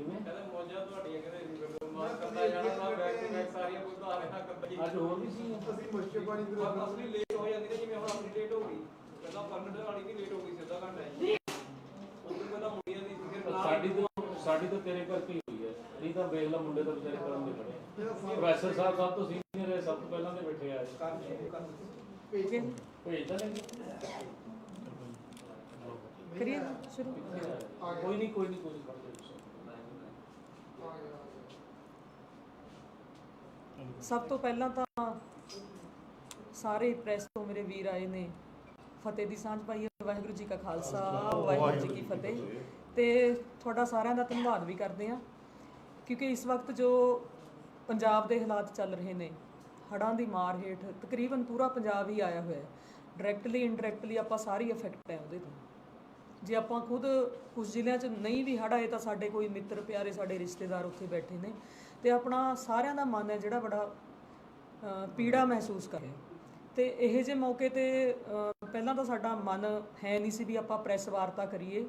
ਕਿਵੇਂ? ਕਹਿੰਦੇ ਮੌਜਾਂ ਤੁਹਾਡੀਆਂ ਕਹਿੰਦੇ ਨਹੀਂ ਬਿਲਕੁਲ ਮਾਰ ਕਰਦਾ ਜਾਣਾ ਨਾ ਬੈਕ ਟੂ ਬੈਕ ਸਾਰੀਆਂ ਕੋਈ ਧਾਰੇ ਨਾ ਕਰਦਾ ਜੀ ਅੱਜ ਹੋਰ ਵੀ ਸੀ? ਅਸੀਂ ਮੁਸ਼ਕਿਲ ਪਾਣੀ ਦੇ ਬਸ ਅਸਲੀ ਲੇਟ ਹੋ ਜਾਂਦੀ ਨਾ ਜਿਵੇਂ ਹੁਣ ਆਪਣੀ ਲੇਟ ਹੋ ਗਈ। ਪਹਿਲਾਂ ਪਰਮਿਟ ਵਾਲੀ ਵੀ ਲੇਟ ਹੋ ਗਈ ਸਿੱਧਾ ਘੰਟਾ ਜੀ ਉਦੋਂ ਪਹਿਲਾਂ ਮੁੰਡੀਆਂ ਦੀ ਸੀ ਫਿਰ ਨਾਲ ਸਾਡੀ ਤੋਂ ਸਾਡੀ ਤੋਂ ਤੇਰੇ ਕਰਕੇ ਹੀ ਹੋਈ ਹੈ। ਨਹੀਂ ਤਾਂ ਵੇਖ ਲਾ ਮੁੰਡੇ ਤਾਂ ਵਿਚਾਰੇ ਕਰਨ ਦੇ ਬੜੇ ਪ੍ਰੋਫੈਸਰ ਸਾਹਿਬ ਸਭ ਤੋਂ ਸੀਨੀਅਰ ਹੈ ਸਭ ਤੋਂ ਪਹਿਲਾਂ ਦੇ ਬੈਠੇ ਆ। ਭੇਜ ਭੇਜ ਤਾਂ ਨਹੀਂ ਕਰੀਏ ਸ਼ੁਰੂ। ਕੋਈ ਨਹੀਂ ਕੋਈ ਨਹੀਂ ਕੋਈ ਨਹੀਂ ਕਰਦੇ ਸਭ ਤੋਂ ਪਹਿਲਾਂ ਤਾਂ ਸਾਰੇ ਪ੍ਰੈਸ ਤੋਂ ਮੇਰੇ ਵੀਰ ਆਏ ਨੇ। ਫਤਿਹ ਦੀ ਸਾਂਝ ਪਾਈ ਹੈ ਵਾਹਿਗੁਰੂ ਜੀ ਕਾ ਖਾਲਸਾ ਵਾਹਿਗੁਰੂ ਜੀ ਕੀ ਫਤਿਹ। ਤੇ ਤੁਹਾਡਾ ਸਾਰਿਆਂ ਦਾ ਧੰਨਵਾਦ ਵੀ ਕਰਦੇ ਹਾਂ ਕਿਉਂਕਿ ਇਸ ਵਕਤ ਜੋ ਪੰਜਾਬ ਦੇ ਹਾਲਾਤ ਚੱਲ ਰਹੇ ਨੇ ਹੜ੍ਹਾਂ ਦੀ ਮਾਰ ਹੇਠ ਤਕਰੀਬਨ ਪੂਰਾ ਪੰਜਾਬ ਹੀ ਆਇਆ ਹੋਇਆ ਹੈ। ਡਾਇਰੈਕਟਲੀ ਇਨਡਾਇਰੈਕਟਲੀ ਆਪਾਂ ਸਾਰੀ ਅਫੈਕਟ ਹੈ ਉਹਦੇ ਤੋਂ। ਜੇ ਆਪਾਂ ਖੁਦ ਕੁਝ ਜ਼ਿਲ੍ਹਿਆਂ 'ਚ ਨਹੀਂ ਵੀ ਹੜ੍ਹ ਆਏ ਤਾਂ ਸਾਡੇ ਕੋਈ ਮਿੱਤਰ, ਪਿਆਰੇ ਸਾਡੇ ਰਿਸ਼ਤੇਦਾਰ ਉੱਥੇ ਬੈਠੇ ਨੇ ਤੇ ਆਪਣਾ ਸਾਰਿਆਂ ਦਾ ਮਨ ਹੈ ਜਿਹੜਾ ਬੜਾ ਪੀੜਾ ਮਹਿਸੂਸ ਕਰੇ ਰਿਹਾ। ਤੇ ਇਹ ਜੇ ਮੌਕੇ ਤੇ ਪਹਿਲਾਂ ਤਾਂ ਸਾਡਾ ਮਨ ਹੈ ਨਹੀਂ ਸੀ ਵੀ ਆਪਾਂ ਪ੍ਰੈਸ ਵਾਰਤਾ ਕਰੀਏ,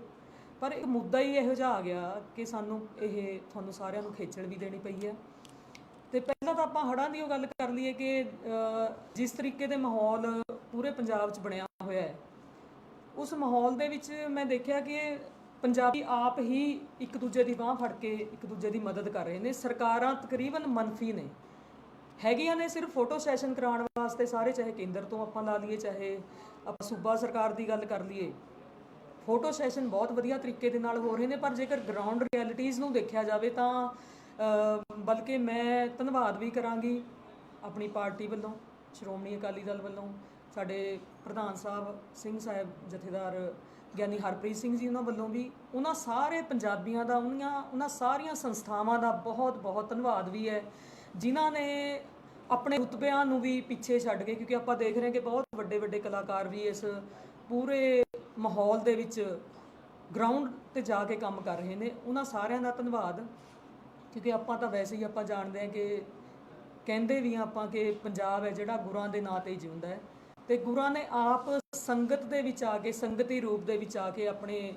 ਪਰ ਇੱਕ ਮੁੱਦਾ ਹੀ ਇਹੋ ਜਿਹਾ ਆ ਗਿਆ ਕਿ ਸਾਨੂੰ ਇਹ ਤੁਹਾਨੂੰ ਸਾਰਿਆਂ ਨੂੰ ਖੇਚਲ ਵੀ ਦੇਣੀ ਪਈ ਹੈ। ਤੇ ਪਹਿਲਾਂ ਤਾਂ ਆਪਾਂ ਹੜ੍ਹਾਂ ਦੀ ਉਹ ਗੱਲ ਕਰ ਲਈਏ ਕਿ ਜਿਸ ਤਰੀਕੇ ਦੇ ਮਾਹੌਲ ਪੂਰੇ ਪੰਜਾਬ 'ਚ ਬਣਿਆ ਹੋਇਆ ਹੈ ਉਸ ਮਾਹੌਲ ਦੇ ਵਿੱਚ ਮੈਂ ਦੇਖਿਆ ਕਿ ਪੰਜਾਬੀ ਆਪ ਹੀ ਇੱਕ ਦੂਜੇ ਦੀ ਬਾਹ ਫੜ ਕੇ ਇੱਕ ਦੂਜੇ ਦੀ ਮਦਦ ਕਰ ਰਹੇ ਨੇ। ਸਰਕਾਰਾਂ ਤਕਰੀਬਨ ਮੰਨਫੀ ਨੇ। ਹੈਗੀਆਂ ਨੇ ਸਿਰਫ ਫੋਟੋ ਸੈਸ਼ਨ ਕਰਾਉਣ ਵਾਸਤੇ ਸਾਰੇ, ਚਾਹੇ ਕੇਂਦਰ ਤੋਂ ਆਪਾਂ ਲਾ ਲਈਏ, ਚਾਹੇ ਆਪਾਂ ਸੂਬਾ ਸਰਕਾਰ ਦੀ ਗੱਲ ਕਰ ਲਈਏ। ਫੋਟੋ ਸੈਸ਼ਨ ਬਹੁਤ ਵਧੀਆ ਤਰੀਕੇ ਦੇ ਨਾਲ ਹੋ ਰਹੇ ਨੇ, ਪਰ ਜੇਕਰ ਗਰਾਊਂਡ ਰਿਐਲਿਟੀਜ਼ ਨੂੰ ਦੇਖਿਆ ਜਾਵੇ ਤਾਂ ਬਲਕਿ ਮੈਂ ਧੰਨਵਾਦ ਵੀ ਕਰਾਂਗੀ ਆਪਣੀ ਪਾਰਟੀ ਵੱਲੋਂ, ਸ਼੍ਰੋਮਣੀ ਅਕਾਲੀ ਦਲ ਵੱਲੋਂ ਸਾਡੇ ਪ੍ਰਧਾਨ ਸਾਹਿਬ, ਸਿੰਘ ਸਾਹਿਬ ਜਥੇਦਾਰ ਗਿਆਨੀ ਹਰਪ੍ਰੀਤ ਸਿੰਘ ਜੀ ਉਹਨਾਂ ਵੱਲੋਂ ਵੀ ਉਹਨਾਂ ਸਾਰੇ ਪੰਜਾਬੀਆਂ ਦਾ ਉਹਨਾਂ ਉਹਨਾਂ ਸਾਰੀਆਂ ਸੰਸਥਾਵਾਂ ਦਾ ਬਹੁਤ ਬਹੁਤ ਧੰਨਵਾਦ ਵੀ ਹੈ, ਜਿਨ੍ਹਾਂ ਨੇ ਆਪਣੇ ਰੁਤਬਿਆਂ ਨੂੰ ਵੀ ਪਿੱਛੇ ਛੱਡ ਕੇ, ਕਿਉਂਕਿ ਆਪਾਂ ਦੇਖ ਰਹੇ ਹਾਂ ਕਿ ਬਹੁਤ ਵੱਡੇ ਵੱਡੇ ਕਲਾਕਾਰ ਵੀ ਇਸ ਪੂਰੇ ਮਾਹੌਲ ਦੇ ਵਿੱਚ ਗਰਾਊਂਡ ਤੇ ਜਾ ਕੇ ਕੰਮ ਕਰ ਰਹੇ ਨੇ, ਉਹਨਾਂ ਸਾਰਿਆਂ ਦਾ ਧੰਨਵਾਦ, ਕਿਉਂਕਿ ਆਪਾਂ ਤਾਂ ਵੈਸੇ ਹੀ ਆਪਾਂ ਜਾਣਦੇ ਹਾਂ ਕਿ ਕਹਿੰਦੇ ਵੀ ਹਾਂ ਆਪਾਂ ਕਿ ਪੰਜਾਬ ਹੈ ਜਿਹੜਾ ਗੁਰਾਂ ਦੇ ਨਾਂ ਤੇ ਹੀ ਜਿਉਂਦਾ ਹੈ। ਤੇ ਗੁਰਾਂ ਨੇ ਆਪ ਸੰਗਤ ਦੇ ਵਿੱਚ ਆ ਕੇ, ਸੰਗਤੀ ਰੂਪ ਦੇ ਵਿੱਚ ਆ ਕੇ ਆਪਣੇ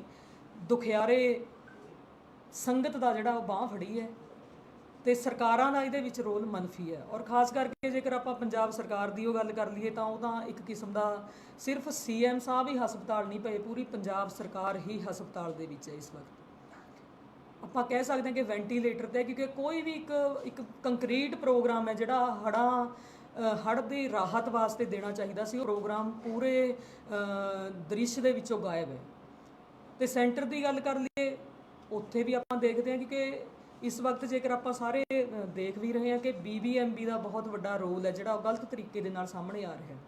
ਦੁਖਿਆਰੇ ਸੰਗਤ ਦਾ ਜਿਹੜਾ ਉਹ ਬਾਹ ਫੜੀ ਹੈ ਤੇ ਸਰਕਾਰਾਂ ਦਾ ਇਹਦੇ ਵਿੱਚ ਰੋਲ ਮੰਨਫੀ ਹੈ। ਔਰ ਖਾਸ ਕਰਕੇ ਜੇਕਰ ਆਪਾਂ ਪੰਜਾਬ ਸਰਕਾਰ ਦੀ ਉਹ ਗੱਲ ਕਰ ਲਈਏ ਤਾਂ ਉਹ ਤਾਂ ਇੱਕ ਕਿਸਮ ਦਾ ਸਿਰਫ ਸੀਐਮ ਸਾਹਿਬ ਹੀ ਹਸਪਤਾਲ ਨਹੀਂ ਪਏ, ਪੂਰੀ ਪੰਜਾਬ ਸਰਕਾਰ ਹੀ ਹਸਪਤਾਲ ਦੇ ਵਿੱਚ ਹੈ ਇਸ ਵਕਤ। ਆਪਾਂ ਕਹਿ ਸਕਦੇ ਹਾਂ ਕਿ ਵੈਂਟੀਲੇਟਰ ਤੇ ਕਿਉਂਕਿ ਕੋਈ ਵੀ ਇੱਕ ਇੱਕ ਕੰਕਰੀਟ ਪ੍ਰੋਗਰਾਮ ਹੈ ਜਿਹੜਾ ਹੜਾਂ ਹੜ ਦੀ ਰਾਹਤ ਵਾਸਤੇ ਦੇਣਾ ਚਾਹੀਦਾ ਸੀ। ਉਹ ਪ੍ਰੋਗਰਾਮ ਪੂਰੇ ਦ੍ਰਿਸ਼ ਦੇ ਵਿੱਚੋਂ ਗਾਇਬ ਹੈ। ਤੇ ਸੈਂਟਰ ਦੀ ਗੱਲ ਕਰ ਲਈਏ ਉੱਥੇ ਵੀ ਆਪਾਂ ਦੇਖਦੇ ਹਾਂ ਕਿ ਇਸ ਵਕਤ ਜੇਕਰ ਆਪਾਂ ਸਾਰੇ ਦੇਖ ਵੀ ਰਹੇ ਹਾਂ ਕਿ ਬੀਬੀਐਮਬੀ ਦਾ ਬਹੁਤ ਵੱਡਾ ਰੋਲ ਹੈ ਜਿਹੜਾ ਉਹ ਗਲਤ ਤਰੀਕੇ ਦੇ ਨਾਲ ਸਾਹਮਣੇ ਆ ਰਿਹਾ ਹੈ।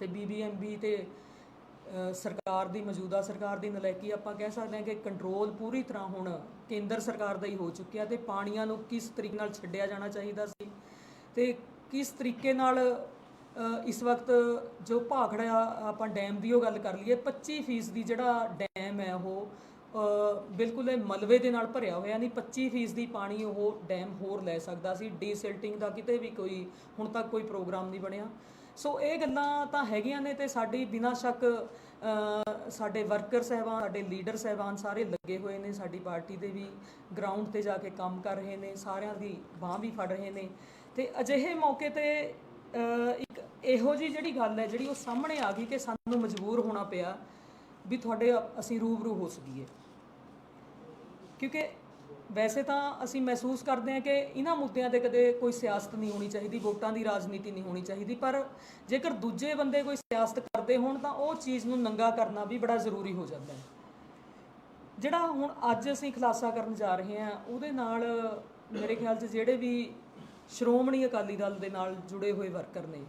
ਤੇ ਬੀਬੀਐਮਬੀ ਤੇ ਅ, ਸਰਕਾਰ ਦੀ ਮੌਜੂਦਾ ਸਰਕਾਰ ਦੀ ਨਲਾਇਕੀ ਆਪਾਂ ਕਹਿ ਸਕਦੇ ਹਾਂ ਕਿ ਕੰਟਰੋਲ ਪੂਰੀ ਤਰ੍ਹਾਂ ਹੁਣ ਕੇਂਦਰ ਸਰਕਾਰ ਦਾ ਹੀ ਹੋ ਚੁੱਕਿਆ ਤੇ ਪਾਣੀਆਂ ਨੂੰ ਕਿਸ ਤਰੀਕੇ ਨਾਲ ਛੱਡਿਆ ਜਾਣਾ ਚਾਹੀਦਾ ਸੀ। ਤੇ ਕਿਸ ਤਰੀਕੇ ਨਾਲ ਇਸ ਵਕਤ ਜੋ ਭਾਖੜਾ ਆਪਾਂ ਡੈਮ ਦੀ ਉਹ ਗੱਲ ਕਰ ਲਈਏ 25% ਦੀ ਜਿਹੜਾ ਡੈਮ ਹੈ ਉਹ ਬਿਲਕੁਲ ਇਹ ਮਲਬੇ ਦੇ ਨਾਲ ਭਰਿਆ ਹੋਇਆ ਨਹੀਂ 25% ਦੀ ਪਾਣੀ ਉਹ ਡੈਮ ਹੋਰ ਲੈ ਸਕਦਾ ਸੀ। ਡੀਸਿਲਟਿੰਗ ਦਾ ਕਿਤੇ ਵੀ ਕੋਈ, ਹੁਣ ਤੱਕ ਕੋਈ ਪ੍ਰੋਗਰਾਮ ਨਹੀਂ ਬਣਿਆ। ਸੋ ਇਹ ਗੱਲਾਂ ਤਾਂ ਹੈਗੀਆਂ ਨੇ ਤੇ ਸਾਡੀ ਬਿਨਾਂ ਸ਼ੱਕ ਸਾਡੇ ਵਰਕਰ ਸਹਿਬਾਨ, ਸਾਡੇ ਲੀਡਰ ਸਹਿਬਾਨ ਸਾਰੇ ਲੱਗੇ ਹੋਏ ਨੇ, ਸਾਡੀ ਪਾਰਟੀ ਦੇ ਵੀ ਗਰਾਊਂਡ ਤੇ ਜਾ ਕੇ ਕੰਮ ਕਰ ਰਹੇ ਨੇ, ਸਾਰਿਆਂ ਦੀ ਬਾਹ ਵੀ ਫੜ ਰਹੇ ਨੇ। ਤੇ ਅਜਿਹੇ ਮੌਕੇ ਤੇ ਇੱਕ ਇਹੋ ਜੀ ਜਿਹੜੀ ਗੱਲ ਹੈ, ਜਿਹੜੀ ਉਹ ਸਾਹਮਣੇ ਆ ਗਈ ਕਿ ਸਾਨੂੰ ਮਜਬੂਰ ਹੋਣਾ ਪਿਆ ਵੀ ਤੁਹਾਡੇ ਅਸੀਂ ਰੂਬਰੂ ਹੋ ਸਕੀਏ। ਕਿਉਂਕਿ ਵੈਸੇ ਤਾਂ ਅਸੀਂ ਮਹਿਸੂਸ ਕਰਦੇ ਹਾਂ ਕਿ ਇਹਨਾਂ ਮੁੱਦਿਆਂ ਤੇ ਕਦੇ ਕੋਈ ਸਿਆਸਤ ਨਹੀਂ ਹੋਣੀ ਚਾਹੀਦੀ, ਵੋਟਾਂ ਦੀ ਰਾਜਨੀਤੀ ਨਹੀਂ ਹੋਣੀ ਚਾਹੀਦੀ, ਪਰ ਜੇਕਰ ਦੂਜੇ ਬੰਦੇ ਕੋਈ ਸਿਆਸਤ ਕਰਦੇ ਹੋਣ ਤਾਂ ਉਹ ਚੀਜ਼ ਨੂੰ ਨੰਗਾ ਕਰਨਾ ਵੀ ਬੜਾ ਜ਼ਰੂਰੀ ਹੋ ਜਾਂਦਾ ਹੈ। ਜਿਹੜਾ ਹੁਣ ਅੱਜ ਅਸੀਂ ਖੁਲਾਸਾ ਕਰਨ ਜਾ ਰਹੇ ਹਾਂ, ਉਹਦੇ ਨਾਲ ਮੇਰੇ ਖਿਆਲ 'ਚ ਜਿਹੜੇ ਵੀ ਸ਼੍ਰੋਮਣੀ ਅਕਾਲੀ ਦਲ ਦੇ ਨਾਲ ਜੁੜੇ ਹੋਏ ਵਰਕਰ ਨੇ।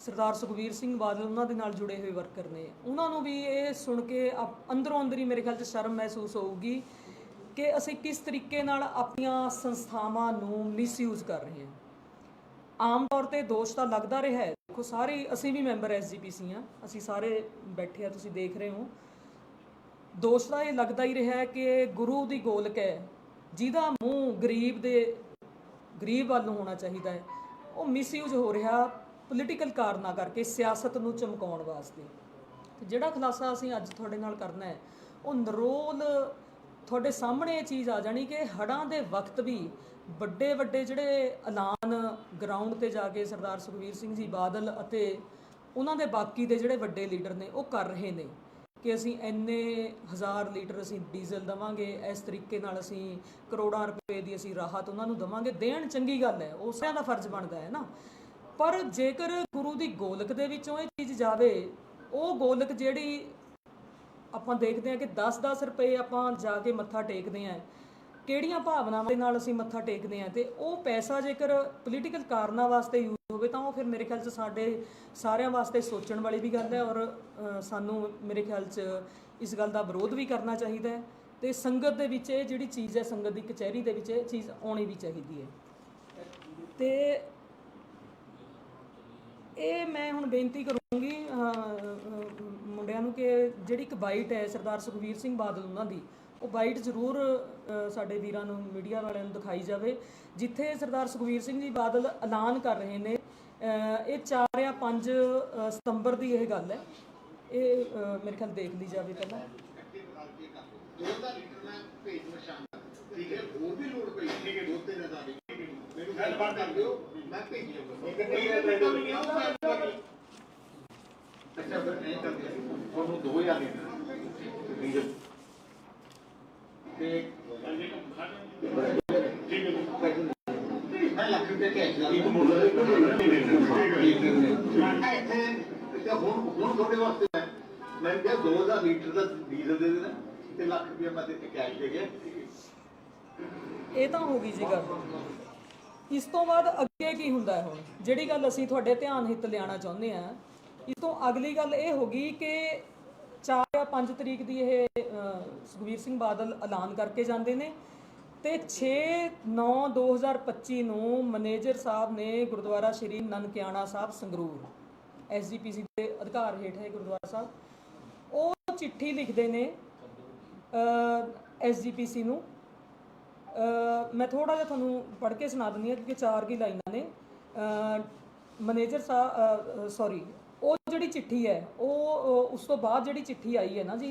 ਸਰਦਾਰ ਸੁਖਵੀਰ ਸਿੰਘ ਬਾਦਲ ਉਹਨਾਂ ਦੇ ਨਾਲ ਜੁੜੇ ਹੋਏ ਵਰਕਰ ਨੇ। ਉਹਨਾਂ ਨੂੰ ਵੀ ਇਹ ਸੁਣ ਕੇ ਆਪ- ਅੰਦਰੋਂ ਅੰਦਰ ਹੀ ਮੇਰੇ ਖਿਆਲ 'ਚ ਸ਼ਰਮ ਮਹਿਸੂਸ ਹੋਊਗੀ ਕਿ ਅਸੀਂ ਕਿਸ ਤਰੀਕੇ ਨਾਲ ਆਪਣੀਆਂ ਸੰਸਥਾਵਾਂ ਨੂੰ ਮਿਸਯੂਜ਼ ਕਰ ਰਹੇ ਹਾਂ। ਆਮ ਤੌਰ ਤੇ ਦੋਸ਼ ਤਾਂ ਲੱਗਦਾ ਰਿਹਾ ਹੈ। ਦੇਖੋ, ਸਾਰੇ ਅਸੀਂ ਵੀ ਮੈਂਬਰ ਐਸਜੀਪੀਸੀ ਆ ਅਸੀਂ ਸਾਰੇ ਬੈਠੇ ਆ ਤੁਸੀਂ ਦੇਖ ਰਹੇ ਹੋ। ਦੋਸ਼ ਤਾਂ ਇਹ ਲੱਗਦਾ ਹੀ ਰਿਹਾ ਕਿ ਗੁਰੂ ਦੀ ਗੋਲਕ ਹੈ। ਜਿਹਦਾ ਮੂੰਹ ਗਰੀਬ ਦੇ ਗਰੀਬ ਵੱਲ ਨੂੰ ਹੋਣਾ ਚਾਹੀਦਾ ਹੈ। ਉਹ ਮਿਸਯੂਜ਼ ਹੋ ਰਿਹਾ ਪੋਲੀਟੀਕਲ ਕਾਰਨਾਂ ਕਰਕੇ ਸਿਆਸਤ ਨੂੰ ਚਮਕਾਉਣ ਵਾਸਤੇ। ਤੇ ਜਿਹੜਾ ਖੁਲਾਸਾ ਅਸੀਂ ਅੱਜ ਤੁਹਾਡੇ ਨਾਲ ਕਰਨਾ ਹੈ, ਉਹ ਨਰੋਲ ਤੁਹਾਡੇ ਸਾਹਮਣੇ ਇਹ ਚੀਜ਼ ਆ ਜਾਣੀ ਕਿ ਹੜਾਂ ਦੇ ਵਕਤ ਵੀ ਵੱਡੇ ਵੱਡੇ ਜਿਹੜੇ ਐਲਾਨ ਗਰਾਊਂਡ ਤੇ ਜਾ ਕੇ ਸਰਦਾਰ ਸੁਖਵੀਰ ਸਿੰਘ ਜੀ ਬਾਦਲ ਅਤੇ ਉਹਨਾਂ ਦੇ ਬਾਕੀ ਦੇ ਜਿਹੜੇ ਵੱਡੇ ਲੀਡਰ ਨੇ, ਉਹ ਕਰ ਰਹੇ ਨੇ। ਕਿ ਅਸੀਂ ਇੰਨੇ ਹਜ਼ਾਰ ਲੀਟਰ ਅਸੀਂ ਡੀਜ਼ਲ ਦਵਾਂਗੇ, ਇਸ ਤਰੀਕੇ ਨਾਲ ਅਸੀਂ ਕਰੋੜਾਂ ਰੁਪਏ ਦੀ ਅਸੀਂ ਰਾਹਤ ਉਹਨਾਂ ਨੂੰ ਦਵਾਂਗੇ। ਦੇਣ ਚੰਗੀ ਗੱਲ ਹੈ, ਉਹ ਦਾ ਫਰਜ਼ ਬਣਦਾ ਹੈ ਨਾ। ਪਰ ਜੇਕਰ ਗੁਰੂ ਦੀ ਗੋਲਕ ਦੇ ਵਿੱਚੋਂ ਇਹ ਚੀਜ਼ ਜਾਵੇ, ਉਹ ਗੋਲਕ ਜਿਹੜੀ ਆਪਾਂ ਦੇਖਦੇ ਹਾਂ ਕਿ 10-10 ਰੁਪਏ ਆਪਾਂ ਜਾ ਕੇ ਮੱਥਾ ਟੇਕਦੇ ਹਾਂ, ਕਿਹੜੀਆਂ ਭਾਵਨਾਵਾਂ ਦੇ ਨਾਲ ਅਸੀਂ ਮੱਥਾ ਟੇਕਦੇ ਹਾਂ ਤੇ ਉਹ ਪੈਸਾ ਜੇਕਰ ਪੋਲੀਟੀਕਲ ਕਾਰਨਾਂ ਵਾਸਤੇ ਯੂਜ਼ ਹੋਵੇ ਤਾਂ ਉਹ ਫਿਰ ਮੇਰੇ ਖਿਆਲ 'ਚ ਸਾਡੇ ਸਾਰਿਆਂ ਵਾਸਤੇ ਸੋਚਣ ਵਾਲੀ ਵੀ ਗੱਲ ਹੈ ਔਰ ਅ, ਸਾਨੂੰ ਮੇਰੇ ਖਿਆਲ 'ਚ ਇਸ ਗੱਲ ਦਾ ਵਿਰੋਧ ਵੀ ਕਰਨਾ ਚਾਹੀਦਾ ਹੈ ਤੇ ਸੰਗਤ ਦੇ ਵਿੱਚ ਇਹ ਜਿਹੜੀ ਚੀਜ਼ ਹੈ ਸੰਗਤ ਦੀ ਕਚਹਿਰੀ ਦੇ ਵਿੱਚ ਇਹ ਚੀਜ਼ ਆਉਣੀ ਵੀ ਚਾਹੀਦੀ ਹੈ। ਤੇ ਇਹ ਮੈਂ ਹੁਣ ਬੇਨਤੀ ਕਰੂੰਗੀ ਅਹ, ਅਹ, ਮੁੰਡਿਆਂ ਨੂੰ ਕਿ ਜਿਹੜੀ ਇੱਕ ਬਾਈਟ ਹੈ ਸਰਦਾਰ ਸੁਖਵੀਰ ਸਿੰਘ ਬਾਦਲ ਉਹਨਾਂ ਦੀ ਉਹ ਬਾਈਟ ਜ਼ਰੂਰ ਸਾਡੇ ਵੀਰਾਂ ਨੂੰ, ਮੀਡੀਆ ਵਾਲਿਆਂ ਨੂੰ ਦਿਖਾਈ ਜਾਵੇ, ਜਿੱਥੇ ਸਰਦਾਰ ਸੁਖਵੀਰ ਸਿੰਘ ਜੀ ਬਾਦਲ ਐਲਾਨ ਕਰ ਰਹੇ ਨੇ। ਇਹ 4 ਜਾਂ 5 ਸਤੰਬਰ ਦੀ ਇਹ ਗੱਲ ਹੈ। ਇਹ ਮੇਰੇ ਖਿਆਲ ਦੇਖ ਲਈ ਜਾਵੇ ਪਹਿਲਾਂ। ਠੀਕ ਹੈ ਹੋਰ ਵੀ ਲੋੜ ਪਈ ਠੀਕ ਹੈ ਦੋ ਤਿੰਨ ਦਾ ਮੈਨੂੰ ਗੱਲ ਬਾਤ ਕਰ ਦਿਓ ਮੈਂ ਭੇਜ ਦੂੰਗਾ ਅੱਛਾ ਫਿਰ ਨਹੀਂ ਕਰਦੇ ਤੁਹਾਨੂੰ 2000 ਲੀਟਰ ਤੇ ਮੈਂ ਲੱਖ ਰੁਪਏ ਕੈਸ਼ ਦਾ ਇੱਕ ਮੁੱਲ ਤੇ ਹੁਣ ਹੁਣ ਤੁਹਾਡੇ ਵਾਸਤੇ ਮੈਂ ਮੈਂ ਕਿਹਾ 2000 ਲੀਟਰ ਦਾ ਡੀਜ਼ਲ ਦੇ ਦੇਣਾ ਤੇ ਲੱਖ ਰੁਪਏ ਮੈਂ ਤੇ ਕੈਸ਼ ਦੇ ਗਿਆ ਇਹ ਤਾਂ ਹੋ ਗਈ ਜੀ ਗੱਲ। ਇਸ ਤੋਂ ਬਾਅਦ ਅੱਗੇ ਕੀ ਹੁੰਦਾ ਹੈ ਹੁਣ? ਜਿਹੜੀ ਗੱਲ ਅਸੀਂ ਤੁਹਾਡੇ ਧਿਆਨ ਹਿੱਤ ਲਿਆਣਾ ਚਾਹੁੰਦੇ ਆ ਇਸ ਤੋਂ ਅਗਲੀ ਗੱਲ ਇਹ ਹੋ ਗਈ ਕਿ 4 ਜਾਂ 5 ਤਰੀਕ ਦੀ ਇਹ ਅ, ਸੁਖਬੀਰ ਸਿੰਘ ਬਾਦਲ ਐਲਾਨ ਕਰਕੇ ਜਾਂਦੇ ਨੇ ਤੇ 6 9 2025 ਨੂੰ ਮੈਨੇਜਰ ਸਾਹਿਬ ਨੇ ਗੁਰਦੁਆਰਾ ਸ਼੍ਰੀ ਨਨਕਿਆਣਾ ਸਾਹਿਬ ਸੰਗਰੂਰ ਐਸਜੀਪੀਸੀ ਦੇ ਅਧਿਕਾਰ ਹੇਠ ਹੈ ਗੁਰਦੁਆਰਾ ਸਾਹਿਬ ਉਹ ਚਿੱਠੀ ਲਿਖਦੇ ਨੇ ਐਸਜੀਪੀਸੀ ਨੂੰ। ਮੈਂ ਥੋੜਾ ਜਿਹਾ ਤੁਹਾਨੂੰ ਪੜ੍ਹ ਕੇ ਸੁਣਾ ਦਿੰਦੀ ਹਾਂ ਕਿਉਂਕਿ ਚਾਰ ਕੀ ਲਾਈਨਾਂ ਨੇ। ਮੈਨੇਜਰ ਸਾਹਿਬ ਸੌਰੀ ਉਹ ਜਿਹੜੀ ਚਿੱਠੀ ਹੈ ਉਹ ਉਸ ਤੋਂ ਬਾਅਦ ਜਿਹੜੀ ਚਿੱਠੀ ਆਈ ਹੈ ਨਾ ਜੀ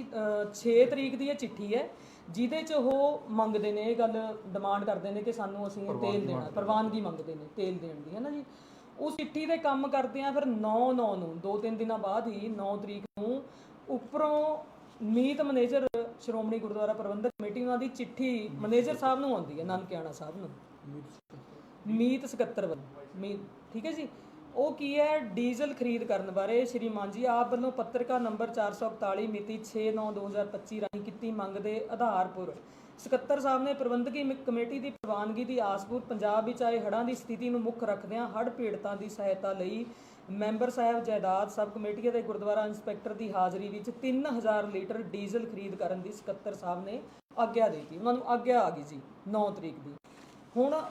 6 ਤਰੀਕ ਦੀ ਇਹ ਚਿੱਠੀ ਹੈ ਜਿਹਦੇ 'ਚ ਉਹ ਮੰਗਦੇ ਨੇ ਇਹ ਗੱਲ ਡਿਮਾਂਡ ਕਰਦੇ ਨੇ ਕਿ ਸਾਨੂੰ ਅਸੀਂ ਤੇਲ ਦੇਣਾ ਪ੍ਰਵਾਨਗੀ ਮੰਗਦੇ ਨੇ ਤੇਲ ਦੇਣ ਦੀ ਹੈ ਨਾ ਜੀ। ਉਸ ਚਿੱਠੀ ਦੇ ਕੰਮ ਕਰਦੇ ਆ ਫਿਰ 9 9 ਨੂੰ ਦੋ ਤਿੰਨ ਦਿਨਾਂ ਬਾਅਦ ਹੀ 9 ਤਰੀਕ ਨੂੰ ਉੱਪਰੋਂ ਮੀਤ ਮੈਨੇਜਰ ਸ਼੍ਰੋਮਣੀ ਗੁਰਦੁਆਰਾ ਪ੍ਰਬੰਧਕ ਕਮੇਟੀ ਉਹਨਾਂ ਦੀ ਚਿੱਠੀ ਮੈਨੇਜਰ ਸਾਹਿਬ ਨੂੰ ਆਉਂਦੀ ਹੈ ਨਾਨਕਿਆਣਾ ਸਾਹਿਬ ਨੂੰ। ਮੀਤ ਸਕੱਤਰ ਵੱਲੋਂ ਮੀਤ ਠੀਕ ਹੈ ਜੀ। ਉਹ ਕੀ ਹੈ? ਡੀਜ਼ਲ ਖਰੀਦ ਕਰਨ ਬਾਰੇ ਸ਼੍ਰੀਮਾਨ ਜੀ, ਆਪ ਵੱਲੋਂ ਪੱਤਰਕਾਰ ਨੰਬਰ 441 ਮਿਤੀ 6/9/2025 ਰਾਹੀਂ ਕੀਤੀ ਮੰਗ ਦੇ ਆਧਾਰ ਆਧਾਰਪੁਰ ਸਕੱਤਰ ਸਾਹਿਬ ਨੇ ਪ੍ਰਬੰਧਕੀ ਮ- ਕਮੇਟੀ ਦੀ ਪ੍ਰਵਾਨਗੀ ਦੀ ਆਸਪੂਰ ਪੰਜਾਬ ਵਿੱਚ ਆਏ ਹੜ੍ਹਾਂ ਦੀ ਸਥਿਤੀ ਨੂੰ ਮੁੱਖ ਰੱਖਦਿਆਂ ਹੜ੍ਹ ਪੀੜਤਾਂ ਦੀ ਸਹਾਇਤਾ ਲਈ ਮੈਂਬਰ ਸਾਹਿਬ ਜਾਇਦਾਦ ਸਬ ਕਮੇਟੀ ਦੇ ਗੁਰਦੁਆਰਾ ਇੰਸਪੈਕਟਰ ਦੀ ਹਾਜ਼ਰੀ ਵਿੱਚ 3000 ਲੀਟਰ ਡੀਜ਼ਲ ਖਰੀਦ ਕਰਨ ਦੀ ਸਕੱਤਰ ਸਾਹਿਬ ਨੇ ਆਗਿਆ ਦਿੱਤੀ। ਉਹਨਾਂ ਨੂੰ ਆਗਿਆ ਆ ਗਈ ਜੀ 9 ਤਰੀਕ ਦੀ। ਹੁਣ